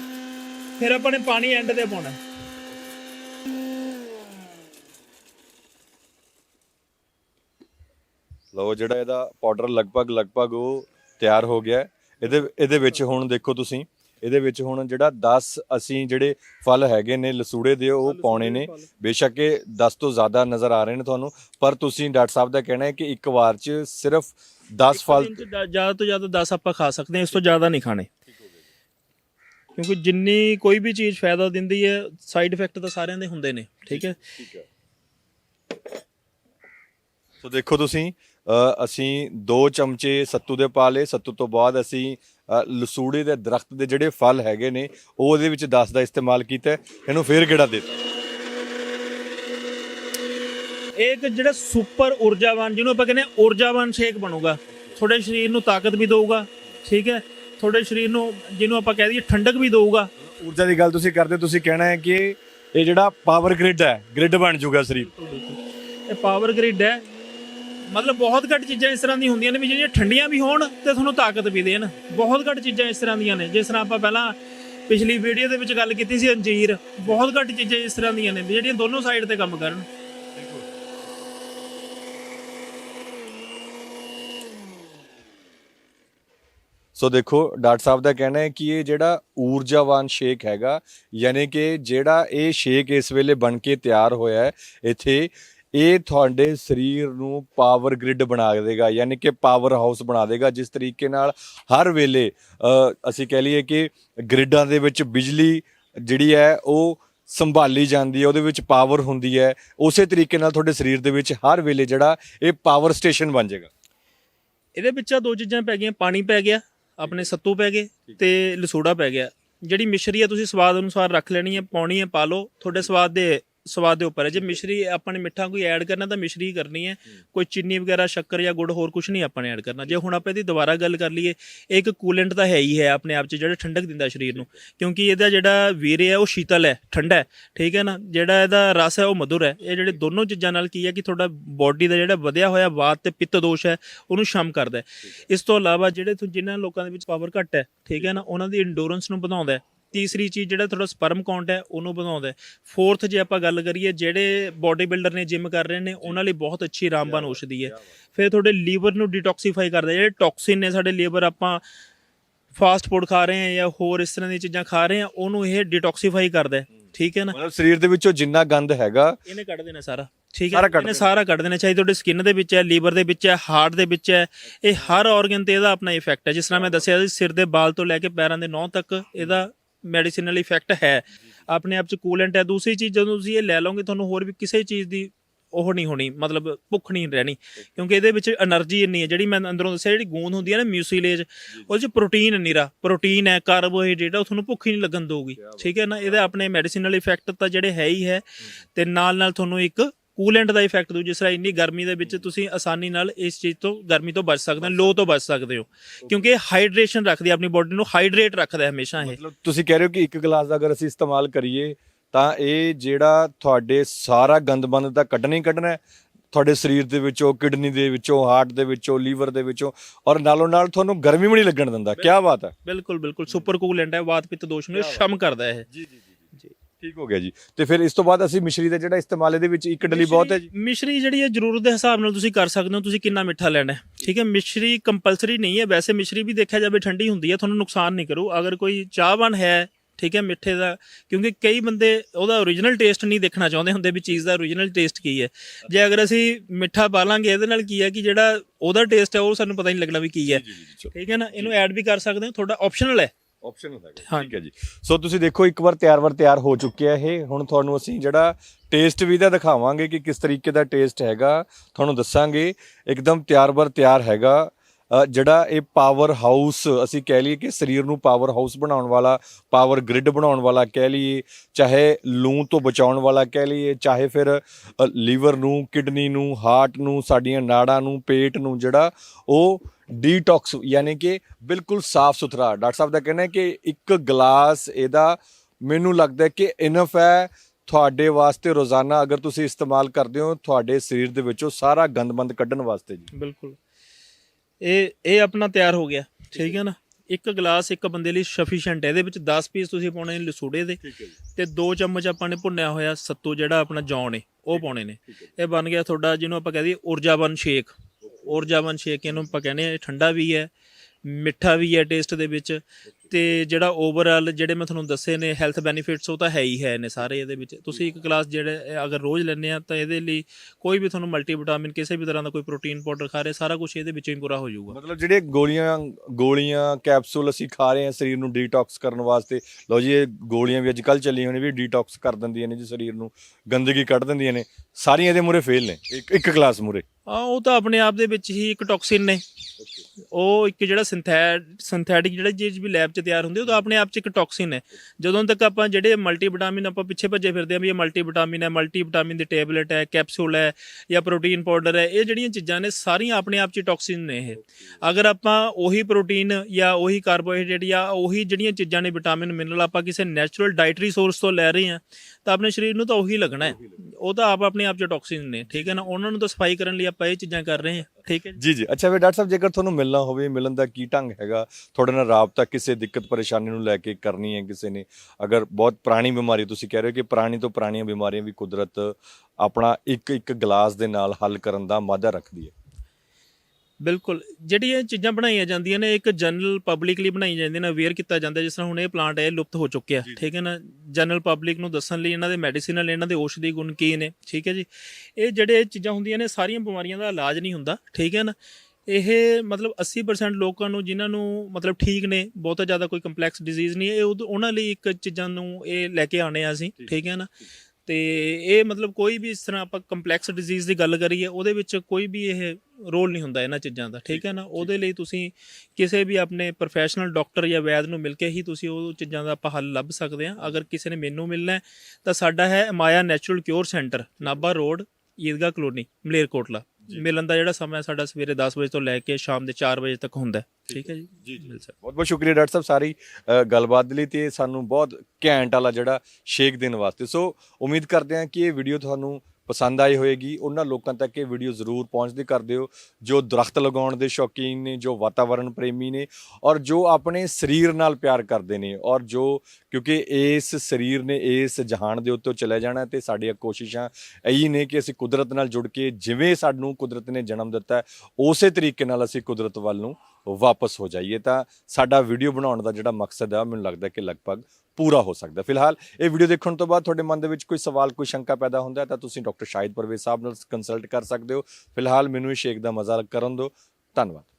ਫਿਰ ਆਪਾਂ ਨੇ ਪਾਣੀ ਐਂਡ ਤੇ ਪਾਉਣਾ। ਲਓ ਜਿਹੜਾ ਇਹਦਾ ਪਾਊਡਰ ਲਗਭਗ ਲਗਭਗ ਉਹ ਤਿਆਰ ਹੋ ਗਿਆ। ਇਹਦੇ ਇਹਦੇ ਵਿੱਚ ਹੁਣ ਦੇਖੋ ਤੁਸੀਂ। ਇਹਦੇ ਵਿੱਚ ਹੁਣ ਜਿਹੜਾ 10 ਅਸੀਂ ਜਿਹੜੇ ਫਲ ਹੈਗੇ ਨੇ ਲਸੂੜੇ ਦੇ ਉਹ ਪਾਉਣੇ ਨੇ। ਬੇਸ਼ੱਕ ਇਹ 10 ਤੋਂ ਜ਼ਿਆਦਾ ਨਜ਼ਰ ਆ ਰਹੇ ਨੇ ਤੁਹਾਨੂੰ। ਪਰ ਤੁਸੀਂ ਡਾਕਟਰ ਸਾਹਿਬ ਦਾ ਕਹਿਣਾ ਹੈ ਕਿ ਇੱਕ ਵਾਰ 'ਚ ਸਿਰਫ 10 ਫਲ ਜ਼ਿਆਦਾ ਤੋਂ ਜ਼ਿਆਦਾ 10 ਆਪਾਂ ਖਾ ਸਕਦੇ ਹਾਂ ਇਸ ਤੋਂ ਜ਼ਿਆਦਾ ਨਹੀਂ ਖਾਣੇ। ਕਿਉਂਕਿ ਜਿੰਨੀ ਕੋਈ ਵੀ ਚੀਜ਼ ਫਾਇਦਾ ਦਿੰਦੀ ਹੈ ਸਾਈਡ ਇਫੈਕਟ ਤਾਂ ਸਾਰਿਆਂ ਦੇ ਹੁੰਦੇ ਨੇ ਠੀਕ ਹੈ? ਸੋ ਦੇਖੋ ਤੁਸੀਂ ਅਸੀਂ 2 ਚਮਚੇ ਸੱਤੂ ਦੇ ਪਾ ਲਏ। ਸੱਤੂ ਤੋਂ ਬਾਅਦ ਅਸੀਂ ਲਸੂੜੇ ਦੇ ਦਰਖਤ ਦੇ ਜਿਹੜੇ ਫਲ ਹੈਗੇ ਨੇ ਉਹ ਉਹਦੇ ਵਿੱਚ 10 ਦਾ ਇਸਤੇਮਾਲ ਕੀਤਾ। ਇਹਨੂੰ ਫੇਰ ਕਿਹੜਾ ਦੇ ਇਹ ਇੱਕ ਜਿਹੜਾ ਸੁਪਰ ਊਰਜਾਵਾਨ ਜਿਹਨੂੰ ਆਪਾਂ ਕਹਿੰਦੇ ਹਾਂ ਊਰਜਾਵਾਨ ਸ਼ੇਕ ਬਣੂਗਾ। ਤੁਹਾਡੇ ਸਰੀਰ ਨੂੰ ਤਾਕਤ ਵੀ ਦੇਊਗਾ ਠੀਕ ਹੈ? ਤੁਹਾਡੇ ਸਰੀਰ ਨੂੰ ਜਿਹਨੂੰ ਆਪਾਂ ਕਹਿ ਦਈਏ ਠੰਡਕ ਵੀ ਦੇਊਗਾ। ਊਰਜਾ ਦੀ ਗੱਲ ਤੁਸੀਂ ਕਰਦੇ ਹੋ, ਤੁਸੀਂ ਕਹਿਣਾ ਹੈ ਕਿ ਇਹ ਜਿਹੜਾ ਪਾਵਰ ਗ੍ਰਿਡ ਹੈ ਗ੍ਰਿਡ ਬਣ ਜਾਊਗਾ ਸਰੀਰ। ਇਹ ਪਾਵਰ ਗ੍ਰਿਡ ਹੈ ਮਤਲਬ ਬਹੁਤ ਘੱਟ ਚੀਜ਼ਾਂ ਇਸ ਤਰ੍ਹਾਂ ਦੀਆਂ ਹੁੰਦੀਆਂ ਨੇ ਵੀ ਜਿਹੜੀਆਂ ਠੰਡੀਆਂ ਵੀ ਹੋਣ ਤੇ ਤੁਹਾਨੂੰ ਤਾਕਤ ਵੀ ਦੇਣ। ਬਹੁਤ ਘੱਟ ਚੀਜ਼ਾਂ ਇਸ ਤਰ੍ਹਾਂ ਦੀਆਂ ਨੇ। ਜਿਸ ਤਰ੍ਹਾਂ ਆਪਾਂ ਪਹਿਲਾਂ ਪਿਛਲੀ ਵੀਡੀਓ ਦੇ ਵਿੱਚ ਗੱਲ ਕੀਤੀ ਸੀ ਅੰਜੀਰ, ਬਹੁਤ ਘੱਟ ਚੀਜ਼ਾਂ ਇਸ ਤਰ੍ਹਾਂ ਦੀਆਂ ਨੇ ਵੀ ਜਿਹੜੀਆਂ ਦੋਨੋਂ ਸਾਈਡ ਤੇ ਕੰਮ ਕਰਨ। ਸੋ ਦੇਖੋ, ਡਾਕਟਰ ਸਾਹਿਬ ਦਾ ਕਹਿਣਾ ਹੈ ਕਿ ਇਹ ਜਿਹੜਾ ਊਰਜਾਵਾਨ ਸ਼ੇਕ ਹੈਗਾ, ਯਾਨੀ ਕਿ ਜਿਹੜਾ ਇਹ ਸ਼ੇਕ ਇਸ ਵੇਲੇ ਬਣ ਕੇ ਤਿਆਰ ਹੋਇਆ ਹੈ, ਇੱਥੇ ਇਹ ਤੁਹਾਡੇ ਸਰੀਰ ਨੂੰ ਪਾਵਰ ਗ੍ਰਿਡ ਬਣਾ ਦੇਗਾ ਯਾਨੀ ਕਿ ਪਾਵਰ ਹਾਊਸ ਬਣਾ ਦੇਗਾ ਜਿਸ ਤਰੀਕੇ ਨਾਲ ਹਰ ਵੇਲੇ ਅਸੀਂ ਕਹਿ ਲਈਏ ਕਿ ਗ੍ਰਿਡਾਂ ਦੇ ਵਿੱਚ ਬਿਜਲੀ ਜਿਹੜੀ ਹੈ ਉਹ ਸੰਭਾਲੀ ਜਾਂਦੀ ਹੈ ਉਹਦੇ ਵਿੱਚ ਪਾਵਰ ਹੁੰਦੀ ਹੈ ਉਸੇ ਤਰੀਕੇ ਨਾਲ ਤੁਹਾਡੇ ਸਰੀਰ ਦੇ ਵਿੱਚ ਹਰ ਵੇਲੇ ਜਿਹੜਾ ਇਹ ਪਾਵਰ ਸਟੇਸ਼ਨ ਬਣ ਜਾਏਗਾ। ਇਹਦੇ ਵਿੱਚ ਆ ਦੋ ਚੀਜ਼ਾਂ ਪੈ ਗਈਆਂ ਪਾਣੀ ਪੈ ਗਿਆ ਆਪਣੇ ਸੱਤੂ ਪੈ ਗਏ ਤੇ ਲਸੂੜਾ ਪੈ ਗਿਆ। ਜਿਹੜੀ ਮਿਸ਼ਰੀ ਹੈ ਤੁਸੀਂ ਸਵਾਦ ਅਨੁਸਾਰ ਰੱਖ ਲੈਣੀ ਹੈ ਪਾਉਣੀ ਹੈ ਪਾ ਲਓ ਤੁਹਾਡੇ ਸਵਾਦ ਦੇ ਸਵਾਦ ਦੇ ਉੱਪਰ ਹੈ। ਜੇ ਮਿਸ਼ਰੀ ਆਪਾਂ ਨੇ ਮਿੱਠਾ ਕੋਈ ਐਡ ਕਰਨਾ ਤਾਂ ਮਿਸ਼ਰੀ ਕਰਨੀ ਹੈ। ਕੋਈ ਚੀਨੀ ਵਗੈਰਾ ਸ਼ੱਕਰ ਜਾਂ ਗੁੜ ਹੋਰ ਕੁਝ ਨਹੀਂ ਆਪਾਂ ਨੇ ਐਡ ਕਰਨਾ। ਜੇ ਹੁਣ ਆਪਾਂ ਇਹਦੀ ਦੁਬਾਰਾ ਗੱਲ ਕਰ ਲਈਏ ਇਹ ਇੱਕ ਕੂਲੈਂਟ ਤਾਂ ਹੈ ਹੀ ਹੈ ਆਪਣੇ ਆਪ 'ਚ ਜਿਹੜਾ ਠੰਡਕ ਦਿੰਦਾ ਸਰੀਰ ਨੂੰ। ਕਿਉਂਕਿ ਇਹਦਾ ਜਿਹੜਾ ਵੀਰੇ ਹੈ ਉਹ ਸ਼ੀਤਲ ਹੈ ਠੰਡਾ ਹੈ। ਠੀਕ ਹੈ ਨਾ? ਜਿਹੜਾ ਇਹਦਾ ਰਸ ਹੈ ਉਹ ਮਧੁਰ ਹੈ। ਇਹ ਜਿਹੜੇ ਦੋਨੋਂ ਚੀਜ਼ਾਂ ਨਾਲ ਕੀ ਹੈ ਕਿ ਤੁਹਾਡਾ ਬਾਡੀ ਦਾ ਜਿਹੜਾ ਵਧਿਆ ਹੋਇਆ ਵਾਤ ਤੇ ਪਿੱਤ ਦੋਸ਼ ਹੈ ਉਹਨੂੰ ਸ਼ਮ ਕਰਦਾ ਹੈ। ਇਸ ਤੋਂ ਇਲਾਵਾ ਜਿਹੜੇ ਜਿਨ੍ਹਾਂ ਲੋਕਾਂ ਦੇ ਵਿੱਚ ਪਾਵਰ ਘੱਟ ਹੈ ਠੀਕ ਹੈ ਨਾ? ਉਹਨਾਂ ਦੀ ਇੰਡੋਰੈਂਸ ਨੂੰ ਵਧਾਉਂਦਾ ਹੈ। ਤੀਸਰੀ ਚੀਜ਼ ਜਿਹੜਾ ਤੁਹਾਡਾ ਸਪਰਮ ਕਾਊਂਟ ਹੈ ਉਹਨੂੰ ਵਧਾਉਂਦਾ ਹੈ। ਫੋਰਥ ਜੇ ਆਪਾਂ ਗੱਲ ਕਰੀਏ ਜਿਹੜੇ ਬਾਡੀ ਬਿਲਡਰ ਨੇ ਜਿਮ ਕਰ ਰਹੇ ਨੇ ਉਹਨਾਂ ਲਈ ਬਹੁਤ ਅੱਛੀ ਰਾਮਬਾਨ ਔਸ਼ਧੀ ਹੈ। ਫਿਰ ਤੁਹਾਡੇ ਲੀਵਰ ਨੂੰ ਡਿਟੌਕਸੀਫਾਈ ਕਰਦਾ। ਜਿਹੜੇ ਟੌਕਸਿਨ ਨੇ ਸਾਡੇ ਲੀਵਰ ਆਪਾਂ ਫਾਸਟ ਫੂਡ ਖਾ ਰਹੇ ਹਾਂ ਜਾਂ ਹੋਰ ਇਸ ਤਰ੍ਹਾਂ ਦੀਆਂ ਚੀਜ਼ਾਂ ਖਾ ਰਹੇ ਹਾਂ ਉਹਨੂੰ ਇਹ ਡਿਟੌਕਸੀਫਾਈ ਕਰਦਾ ਹੈ। ਠੀਕ ਹੈ ਨਾ? ਮਤਲਬ ਸਰੀਰ ਦੇ ਵਿੱਚੋਂ ਜਿੰਨਾ ਗੰਦ ਹੈਗਾ ਇਹਨੇ ਕੱਢ ਦੇਣਾ ਸਾਰਾ। ਠੀਕ ਹੈ ਇਹਨੇ ਸਾਰਾ ਕੱਢ ਦੇਣਾ ਚਾਹੀਦਾ ਤੁਹਾਡੇ ਸਕਿਨ ਦੇ ਵਿੱਚ ਹੈ ਲੀਵਰ ਦੇ ਵਿੱਚ ਹੈ ਹਾਰਟ ਦੇ ਵਿੱਚ ਹੈ ਇਹ ਹਰ ਆਰਗਨ ਤੇ ਇਹਦਾ ਆਪਣਾ ਇਫੈਕਟ ਹੈ। ਜਿਸ ਤਰ੍ਹਾਂ ਮੈਂ ਦੱਸਿਆ ਸੀ ਸਿਰ ਦੇ ਬਾਲ ਤੋਂ ਲੈ ਕੇ ਪੈਰਾਂ ਦੇ ਨਹੁੰ ਤੱਕ ਇਹਦਾ ਮੈਡੀਸਿਨਲ ਇਫੈਕਟ ਹੈ। ਆਪਣੇ ਆਪ ਚ ਕੂਲੈਂਟ ਹੈ। ਦੂਸਰੀ ਚੀਜ਼ ਜਦੋਂ ਤੁਸੀਂ ਇਹ ਲੈ ਲਓਗੇ ਤੁਹਾਨੂੰ ਹੋਰ ਵੀ ਕਿਸੇ ਚੀਜ਼ ਦੀ ਉਹ ਨਹੀਂ ਹੋਣੀ ਮਤਲਬ ਭੁੱਖ ਨਹੀਂ ਰਹਿਣੀ। ਕਿਉਂਕਿ ਇਹਦੇ ਵਿੱਚ એનર્ਜੀ ਇੰਨੀ ਹੈ। ਜਿਹੜੀ ਮੈਂ ਅੰਦਰੋਂ ਦੱਸਿਆ ਜਿਹੜੀ ਗੂੰਦ ਹੁੰਦੀ ਹੈ ਨਾ ਮਿਊਸੀਲੇਜ ਉਹ 'ਚ ਪ੍ਰੋਟੀਨ ਨੀਰਾ ਪ੍ਰੋਟੀਨ ਹੈ ਕਾਰਬੋਹਾਈਡਰੇਟ ਉਹ ਤੁਹਾਨੂੰ ਭੁੱਖ ਹੀ ਨਹੀਂ ਲੱਗਣ ਦੇਊਗੀ। ਠੀਕ ਹੈ ਨਾ? ਇਹਦੇ ਆਪਣੇ ਮੈਡੀਸਿਨਲ ਇਫੈਕਟ ਤਾਂ ਜਿਹੜੇ ਹੈ ਹੀ ਹੈ। ਤੇ ਨਾਲ ਨਾਲ ਤੁਹਾਨੂੰ ਇੱਕ ਕੂਲੈਂਟ ਦਾ ਇਫੈਕਟ ਦੂ ਜਿਸ ਤਰ੍ਹਾਂ ਇੰਨੀ ਗਰਮੀ ਦੇ ਵਿੱਚ ਤੁਸੀਂ ਆਸਾਨੀ ਨਾਲ ਇਸ ਚੀਜ਼ ਤੋਂ ਗਰਮੀ ਤੋਂ ਬਚ ਸਕਦੇ ਹੋ ਲੋ ਤੋਂ ਬਚ ਸਕਦੇ ਹੋ। ਕਿਉਂਕਿ ਹਾਈਡਰੇਸ਼ਨ ਰੱਖਦੀ ਆਪਣੀ ਬੋਡੀ ਨੂੰ ਹਾਈਡਰੇਟ ਰੱਖਦਾ ਹੈ ਹਮੇਸ਼ਾ ਇਹ। ਮਤਲਬ ਤੁਸੀਂ ਕਹਿ ਰਹੇ ਹੋ ਕਿ ਇੱਕ ਗਲਾਸ ਦਾ ਅਗਰ ਅਸੀਂ ਇਸਤੇਮਾਲ ਕਰੀਏ ਤਾਂ ਇਹ ਜਿਹੜਾ ਤੁਹਾਡੇ ਸਾਰਾ ਗੰਦਮੰਦ ਤਾਂ ਕੱਢਣਾ ਹੀ ਕੱਢਣਾ ਹੈ। ਤੁਹਾਡੇ ਸਰੀਰ ਦੇ ਵਿੱਚੋਂ ਕਿਡਨੀ ਦੇ ਵਿੱਚੋਂ ਹਾਰਟ ਦੇ ਵਿੱਚੋਂ ਲੀਵਰ ਦੇ ਵਿੱਚੋਂ ਔਰ ਨਾਲੋਂ ਨਾਲ ਤੁਹਾਨੂੰ ਗਰਮੀ ਵੀ ਨਹੀਂ ਲੱਗਣ ਦਿੰਦਾ। ਕੀ ਬਾਤ ਹੈ। ਬਿਲਕੁਲ ਬਿਲਕੁਲ। ਸੁਪਰ ਕੂਲੈਂਟ ਹੈ ਵਾਤ ਪਿੱਤ ਦੋਸ਼ ਨੂੰ ਸ਼ਮ ਕਰਦਾ ਹੈ ਜੀ ਜੀ। ਠੀਕ ਹੋ ਗਿਆ ਜੀ। ਤੇ ਫਿਰ ਇਸ ਤੋਂ ਬਾਅਦ ਅਸੀਂ ਮਿਸ਼ਰੀ ਦਾ ਜਿਹੜਾ ਇਸਤੇਮਾਲ ਇਹਦੇ ਵਿੱਚ ਇੱਕ ਡਲੀ ਬਹੁਤ ਹੈ ਜੀ। ਮਿਸ਼ਰੀ ਜਿਹੜੀ ਹੈ ਜ਼ਰੂਰਤ ਦੇ ਹਿਸਾਬ ਨਾਲ ਤੁਸੀਂ ਕਰ ਸਕਦੇ ਹੋ ਤੁਸੀਂ ਕਿੰਨਾ ਮਿੱਠਾ ਲੈਣਾ ਹੈ। ਠੀਕ ਹੈ ਮਿਸ਼ਰੀ ਕੰਪਲਸਰੀ ਨਹੀਂ ਹੈ। ਵੈਸੇ ਮਿਸ਼ਰੀ ਵੀ ਦੇਖਿਆ ਜਾਵੇ ਠੰਡੀ ਹੁੰਦੀ ਹੈ ਤੁਹਾਨੂੰ ਨੁਕਸਾਨ ਨਹੀਂ ਕਰੂ। ਅਗਰ ਕੋਈ ਚਾਹਵਾਨ ਹੈ ਠੀਕ ਹੈ ਮਿੱਠੇ ਦਾ ਕਿਉਂਕਿ ਕਈ ਬੰਦੇ ਉਹਦਾ origignal ਟੇਸਟ ਨਹੀਂ ਦੇਖਣਾ ਚਾਹੁੰਦੇ ਹੁੰਦੇ ਵੀ ਚੀਜ਼ ਦਾ origignal ਟੇਸਟ ਕੀ ਹੈ। ਜੇ ਅਗਰ ਅਸੀਂ ਮਿੱਠਾ ਪਾ ਲਾਂਗੇ ਇਹਦੇ ਨਾਲ ਕੀ ਹੈ ਕਿ ਜਿਹੜਾ ਉਹਦਾ ਟੇਸਟ ਹੈ ਉਹ ਸਾਨੂੰ ਪਤਾ ਨਹੀਂ ਲੱਗਣਾ ਵੀ ਕੀ ਹੈ। ਠੀਕ ਹੈ ਨਾ ਇਹਨੂੰ ਐਡ ਵੀ ਕਰ ਸਕਦੇ ਹੋ। ਤੁਹਾਡਾ ਆਪਸ਼ਨਲ ਹੈ। ਆਪਸ਼ਨਲ ਹੈਗਾ। ਠੀਕ ਹੈ ਜੀ। ਸੋ ਤੁਸੀਂ ਦੇਖੋ ਇੱਕ ਵਾਰ ਤਿਆਰ ਵਰ ਤਿਆਰ ਹੋ ਚੁੱਕਿਆ ਇਹ। ਹੁਣ ਤੁਹਾਨੂੰ ਅਸੀਂ ਜਿਹੜਾ ਟੇਸਟ ਵੀ ਦਾ ਦਿਖਾਵਾਂਗੇ ਕਿ ਕਿਸ ਤਰੀਕੇ ਦਾ ਟੇਸਟ ਹੈਗਾ। ਤੁਹਾਨੂੰ ਦੱਸਾਂਗੇ ਇੱਕਦਮ ਤਿਆਰ ਵਰ ਤਿਆਰ ਹੈਗਾ। ਜਿਹੜਾ ਇਹ ਪਾਵਰ ਹਾਊਸ ਅਸੀਂ ਕਹਿ ਲਈਏ ਕਿ ਸਰੀਰ ਨੂੰ ਪਾਵਰ ਹਾਊਸ ਬਣਾਉਣ ਵਾਲਾ ਪਾਵਰ ਗ੍ਰਿਡ ਬਣਾਉਣ ਵਾਲਾ ਕਹਿ ਲਈਏ ਚਾਹੇ ਲੂ ਤੋਂ ਬਚਾਉਣ ਵਾਲਾ ਕਹਿ ਲਈਏ ਚਾਹੇ ਫਿਰ ਲੀਵਰ ਨੂੰ ਕਿਡਨੀ ਨੂੰ ਹਾਰਟ ਨੂੰ ਸਾਡੀਆਂ ਨਾੜਾਂ ਨੂੰ ਪੇਟ ਨੂੰ ਜਿਹੜਾ ਉਹ ਡੀਟੌਕਸ ਯਾਨੀ ਕਿ ਬਿਲਕੁਲ ਸਾਫ਼ ਸੁਥਰਾ। ਡਾਕਟਰ ਸਾਹਿਬ ਦਾ ਕਹਿਣਾ ਹੈ ਕਿ ਇੱਕ ਗਲਾਸ ਇਹਦਾ ਮੈਨੂੰ ਲੱਗਦਾ ਹੈ ਕਿ ਇਨਫ ਹੈ ਤੁਹਾਡੇ ਵਾਸਤੇ ਰੋਜ਼ਾਨਾ। ਅਗਰ ਤੁਸੀਂ ਇਸਤੇਮਾਲ ਕਰਦੇ ਹੋ ਤੁਹਾਡੇ ਸਰੀਰ ਦੇ ਵਿੱਚੋਂ ਸਾਰਾ ਗੰਦਮੰਦ ਕੱਢਣ ਵਾਸਤੇ ਜੀ। ਬਿਲਕੁਲ। ਇਹ ਇਹ ਆਪਣਾ ਤਿਆਰ ਹੋ ਗਿਆ। ਠੀਕ ਹੈ ਨਾ? ਇੱਕ ਗਲਾਸ ਇੱਕ ਬੰਦੇ ਲਈ ਸਫੀਸ਼ੀਐਂਟ ਹੈ। ਇਹਦੇ ਵਿੱਚ 10 ਪੀਸ ਤੁਸੀਂ ਪਾਉਣੇ ਨੇ ਲਸੂੜੇ ਦੇ ਤੇ 2 ਚਮਚ ਆਪਾਂ ਨੇ ਭੁੰਨਿਆ ਹੋਇਆ ਸੱਤੂ ਜਿਹੜਾ ਆਪਣਾ ਜੌਂ ਨੇ ਉਹ ਪਾਉਣੇ ਨੇ। ਇਹ ਬਣ ਗਿਆ ਤੁਹਾਡਾ ਜਿਹਨੂੰ ਆਪਾਂ ਕਹਦੇ ਊਰਜਾਵਨ ਸ਼ੇਕ। ਔਰ ਊਰਜਾਵਨ ਸ਼ੇਕ ਇਹਨੂੰ ਆਪਾਂ ਕਹਿੰਦੇ ਆ, ਇਹ ਠੰਡਾ ਵੀ ਹੈ, ਮਿੱਠਾ ਵੀ ਹੈ ਟੇਸਟ ਦੇ ਵਿੱਚ। ਤੇ ਜਿਹੜਾ ਓਵਰਆਲ ਜਿਹੜੇ ਮੈਂ ਤੁਹਾਨੂੰ ਦੱਸੇ ਨੇ ਹੈਲਥ ਬੈਨੀਫਿਟਸ ਉਹ ਤਾਂ ਹੈ ਹੀ ਹੈ ਨੇ ਸਾਰੇ ਇਹਦੇ ਵਿੱਚ। ਤੁਸੀਂ ਇੱਕ ਗਲਾਸ ਜਿਹੜੇ ਅਗਰ ਰੋਜ਼ ਲੈਂਦੇ ਆ ਤਾਂ ਇਹਦੇ ਲਈ ਕੋਈ ਵੀ ਤੁਹਾਨੂੰ ਮਲਟੀਵਿਟਾਮਿਨ ਕਿਸੇ ਵੀ ਤਰ੍ਹਾਂ ਦਾ ਕੋਈ ਪ੍ਰੋਟੀਨ ਪਾਊਡਰ ਖਾ ਰਹੇ ਸਾਰਾ ਕੁਝ ਇਹਦੇ ਵਿੱਚੋਂ ਹੀ ਪੂਰਾ ਹੋ ਜਾਊਗਾ। ਮਤਲਬ ਜਿਹੜੇ ਗੋਲੀਆਂ ਗੋਲੀਆਂ ਕੈਪਸੂਲ ਅਸੀਂ ਖਾ ਰਹੇ ਹਾਂ ਸਰੀਰ ਨੂੰ ਡੀਟੌਕਸ ਕਰਨ ਵਾਸਤੇ ਲਓ ਜੀ ਇਹ ਗੋਲੀਆਂ ਵੀ ਅੱਜ ਕੱਲ ਚੱਲੀਆਂ ਨੇ ਵੀ ਡੀਟੌਕਸ ਕਰ ਦਿੰਦੀਆਂ ਨੇ ਜੀ ਸਰੀਰ ਨੂੰ ਗੰਦਗੀ ਕੱਢ ਦਿੰਦੀਆਂ ਨੇ। ਸਾਰੀਆਂ ਇਹਦੇ ਮੂਰੇ ਫੇਲ ਨੇ ਇੱਕ ਇੱਕ ਗਲਾਸ ਮੂਰੇ ਆ ਉਹ ਤਾਂ ਆਪਣੇ ਆਪ ਦੇ ਵਿੱਚ ਹੀ ਇੱਕ ਟੌਕਸਿਨ ਨੇ। ਉਹ ਇੱਕ ਜਿਹੜਾ ਸਿੰਥੈਟ ਸਿੰਥੈਟਿਕ ਜਿਹੜਾ ਚੀਜ਼ ਵੀ ਲੈਬ 'ਚ ਤਿਆਰ ਹੁੰਦੀ ਉਹ ਤਾਂ ਆਪਣੇ ਆਪ 'ਚ ਇੱਕ ਟੌਕਸਿਨ ਹੈ। ਜਦੋਂ ਤੱਕ ਆਪਾਂ ਜਿਹੜੇ ਮਲਟੀ ਵਿਟਾਮਿਨ ਆਪਾਂ ਪਿੱਛੇ ਭੱਜੇ ਫਿਰਦੇ ਆ ਵੀ ਇਹ ਮਲਟੀ ਵਿਟਾਮਿਨ ਹੈ ਮਲਟੀ ਵਿਟਾਮਿਨ ਦੀ ਟੈਬਲੇਟ ਹੈ ਕੈਪਸੂਲ ਹੈ ਜਾਂ ਪ੍ਰੋਟੀਨ ਪਾਊਡਰ ਹੈ, ਇਹ ਜਿਹੜੀਆਂ ਚੀਜ਼ਾਂ ਨੇ ਸਾਰੀਆਂ ਆਪਣੇ ਆਪ 'ਚ ਟੌਕਸਿਨ ਨੇ ਇਹ। ਅਗਰ ਆਪਾਂ ਉਹੀ ਪ੍ਰੋਟੀਨ ਜਾਂ ਉਹੀ ਕਾਰਬੋਹਾਈਡਰੇਟ ਜਾਂ ਉਹੀ ਜਿਹੜੀਆਂ ਚੀਜ਼ਾਂ ਨੇ ਵਿਟਾਮਿਨ ਮਿਨਰਲ ਆਪਾਂ ਕਿਸੇ ਨੈਚੁਰਲ ਡਾਈਟਰੀ ਸੋਰਸ ਤੋਂ ਲੈ ਰਹੇ ਹਾਂ, ਤਾਂ ਆਪਣੇ ਸਰੀਰ ਨੂੰ ਤਾਂ ਉਹੀ ਲੱਗਣਾ ਹੈ। ਉਹ ਤਾਂ ਆਪ ਆਪਣੇ ਆਪ 'ਚ ਟੌਕਸਿਨ ਨੇ, ਠੀਕ ਹੈ ਨਾ? ਉਹਨਾਂ ਨੂੰ ਤਾਂ ਸਫ਼ਾਈ ਕਰਨ ਲਈ ਆਪਾਂ ਇਹ ਚੀਜ਼ਾਂ ਕਰ ਰਹੇ ਹਾਂ। ਠੀਕ ਹੈ ਜੀ। ਜੀ ਅੱਛਾ ਫਿਰ ਡਾਕਟਰ ਸਾਹਿਬ, ਜੇਕਰ ਤੁਹਾਨੂੰ ਮਿਲਣਾ ਹੋਵੇ, ਮਿਲਣ ਦਾ ਕੀ ਢੰਗ ਹੈਗਾ? ਤੁਹਾਡੇ ਨਾਲ ਰਾਬਤਾ ਕਿਸੇ ਦਿੱਕਤ ਪਰੇਸ਼ਾਨੀ ਨੂੰ ਲੈ ਕੇ ਕਰਨੀ ਹੈ ਕਿਸੇ ਨੇ? ਅਗਰ ਬਹੁਤ ਪੁਰਾਣੀ ਬਿਮਾਰੀ, ਤੁਸੀਂ ਕਹਿ ਰਹੇ ਹੋ ਕਿ ਪੁਰਾਣੀ ਤੋਂ ਪੁਰਾਣੀਆਂ ਬਿਮਾਰੀਆਂ ਵੀ ਕੁਦਰਤ ਆਪਣਾ ਇੱਕ ਇੱਕ ਗਲਾਸ ਦੇ ਨਾਲ ਹੱਲ ਕਰਨ ਦਾ ਮਾਦਾ ਰੱਖਦੀ ਹੈ। ਬਿਲਕੁਲ। ਜਿਹੜੀ ਇਹ ਚੀਜ਼ਾਂ ਬਣਾਈਆਂ ਜਾਂਦੀਆਂ ਨੇ ਇੱਕ ਜਨਰਲ ਪਬਲਿਕ ਲਈ ਬਣਾਈ ਜਾਂਦੀਆਂ ਨੇ ਅਵੇਅਰ ਕੀਤਾ ਜਾਂਦਾ ਜਿਸ ਤਰ੍ਹਾਂ ਹੁਣ ਇਹ ਪਲਾਂਟ ਹੈ ਲੁਪਤ ਹੋ ਚੁੱਕਿਆ। ਠੀਕ ਹੈ ਨਾ? ਜਨਰਲ ਪਬਲਿਕ ਨੂੰ ਦੱਸਣ ਲਈ ਇਹਨਾਂ ਦੇ ਮੈਡੀਸਿਨਲ ਇਹਨਾਂ ਦੇ ਔਸ਼ਧੀ ਗੁਣ ਕੀ ਨੇ? ਠੀਕ ਹੈ ਜੀ? ਇਹ ਜਿਹੜੇ ਚੀਜ਼ਾਂ ਹੁੰਦੀਆਂ ਨੇ ਸਾਰੀਆਂ ਬਿਮਾਰੀਆਂ ਦਾ ਇਲਾਜ ਨਹੀਂ ਹੁੰਦਾ। ਠੀਕ ਹੈ ਨਾ? ਇਹ ਮਤਲਬ 80% ਲੋਕਾਂ ਨੂੰ ਜਿਨ੍ਹਾਂ ਨੂੰ ਮਤਲਬ ਠੀਕ ਨੇ ਬਹੁਤਾ ਜ਼ਿਆਦਾ ਕੋਈ ਕੰਪਲੈਕਸ ਡਿਜ਼ੀਜ਼ ਨਹੀਂ ਹੈ ਇਹ ਉਹਨਾਂ ਲਈ ਇੱਕ ਚੀਜ਼ਾਂ ਨੂੰ ਇਹ ਲੈ ਕੇ ਆਣੇ ਆ ਅਸੀਂ। ਠੀਕ ਹੈ ਨਾ? ਤੇ ਇਹ ਮਤਲਬ ਕੋਈ ਵੀ ਇਸ ਤਰ੍ਹਾਂ ਆਪਾਂ ਕੰਪਲੈਕਸ ਡਿਜ਼ੀਜ਼ ਦੀ ਗੱਲ ਕਰੀਏ ਉਹਦੇ ਵਿੱਚ ਕੋਈ ਵੀ ਇਹ ਰੋਲ ਨਹੀਂ ਹੁੰਦਾ ਇਹਨਾਂ ਚੀਜ਼ਾਂ ਦਾ ਠੀਕ ਹੈ ਨਾ? ਉਹਦੇ ਲਈ ਤੁਸੀਂ ਕਿਸੇ ਵੀ ਆਪਣੇ ਪ੍ਰੋਫੈਸ਼ਨਲ ਡਾਕਟਰ ਜਾਂ ਵੈਦ ਨੂੰ ਮਿਲ ਕੇ ਹੀ ਤੁਸੀਂ ਉਹ ਚੀਜ਼ਾਂ ਦਾ ਆਪਾਂ ਹੱਲ ਲੱਭ ਸਕਦੇ ਆ ਅਗਰ ਕਿਸੇ ਨੇ ਮੈਨੂੰ ਮਿਲਣਾ ਹੈ, ਤਾਂ ਸਾਡਾ ਹੈ Maya natural cure centre Nabha road Eidgah colony Malerkotla. ਮਿਲਣ ਦਾ ਜਿਹੜਾ ਸਮਾਂ ਹੈ ਸਾਡਾ ਸਵੇਰੇ 10 ਵਜੇ ਤੋਂ ਲੈ ਕੇ ਸ਼ਾਮ ਦੇ 4 ਵਜੇ ਤੱਕ ਹੁੰਦਾ ਹੈ। ਠੀਕ ਹੈ ਜੀ। ਜੀ ਜੀ ਬਹੁਤ ਬਹੁਤ ਸ਼ੁਕਰੀਆ ਡਾਕਟਰ ਸਾਹਿਬ ਸਾਰੀ ਗੱਲਬਾਤ ਦੇ ਲਈ ਤੇ ਸਾਨੂੰ ਬਹੁਤ ਘੈਂਟ ਵਾਲਾ ਜਿਹੜਾ ਸ਼ੇਕ ਦੇਣ ਵਾਸਤੇ। ਸੋ ਉਮੀਦ ਕਰਦੇ ਹਾਂ ਕਿ ਇਹ ਵੀਡੀਓ ਤੁਹਾਨੂੰ ਪਸੰਦ ਆਈ ਹੋਏਗੀ। ਉਹਨਾਂ ਲੋਕਾਂ ਤੱਕ ਇਹ ਵੀਡੀਓ ਜ਼ਰੂਰ ਪਹੁੰਚਦੀ ਕਰ ਦਿਓ ਜੋ ਦਰਖਤ ਲਗਾਉਣ ਦੇ ਸ਼ੌਕੀਨ ਨੇ ਜੋ ਵਾਤਾਵਰਣ ਪ੍ਰੇਮੀ ਨੇ ਔਰ ਜੋ ਆਪਣੇ ਸਰੀਰ ਨਾਲ ਪਿਆਰ ਕਰਦੇ ਨੇ ਔਰ ਜੋ ਕਿਉਂਕਿ ਇਸ ਸਰੀਰ ਨੇ ਇਸ ਜਹਾਨ ਦੇ ਉੱਤੇ ਚਲੇ ਜਾਣਾ ਤੇ ਸਾਡੀਆਂ ਕੋਸ਼ਿਸ਼ਾਂ ਇਹੀ ਨੇ ਕਿ ਅਸੀਂ ਕੁਦਰਤ ਨਾਲ ਜੁੜ ਕੇ ਜਿਵੇਂ ਸਾਨੂੰ ਕੁਦਰਤ ਨੇ ਜਨਮ ਦਿੱਤਾ ਉਸੇ ਤਰੀਕੇ ਨਾਲ ਅਸੀਂ ਕੁਦਰਤ ਵੱਲ ਨੂੰ ਵਾਪਸ ਹੋ ਜਾਈਏ ਤਾਂ ਸਾਡਾ ਵੀਡੀਓ ਬਣਾਉਣ ਦਾ ਜਿਹੜਾ ਮਕਸਦ ਹੈ ਮੈਨੂੰ ਲੱਗਦਾ ਕਿ ਲਗਭਗ ਪੂਰਾ ਹੋ ਸਕਦਾ। ਫਿਲਹਾਲ ਇਹ ਵੀਡੀਓ ਦੇਖਣ ਤੋਂ ਬਾਅਦ ਤੁਹਾਡੇ ਮਨ ਦੇ ਵਿੱਚ ਕੋਈ ਸਵਾਲ, ਕੋਈ ਸ਼ੰਕਾ ਪੈਦਾ ਹੁੰਦਾ ਹੈ ਤਾਂ ਤੁਸੀਂ ਡਾਕਟਰ ਸ਼ਾਹਿਦ ਪਰਵੇਜ਼ ਸਾਹਿਬ ਨਾਲ ਕੰਸਲਟ ਕਰ ਸਕਦੇ ਹੋ। ਫਿਲਹਾਲ ਮੈਨੂੰ ਇਹ ਸ਼ੇਕ ਦਾ ਮਜ਼ਾ ਕਰਨ ਦਿਓ। ਧੰਨਵਾਦ।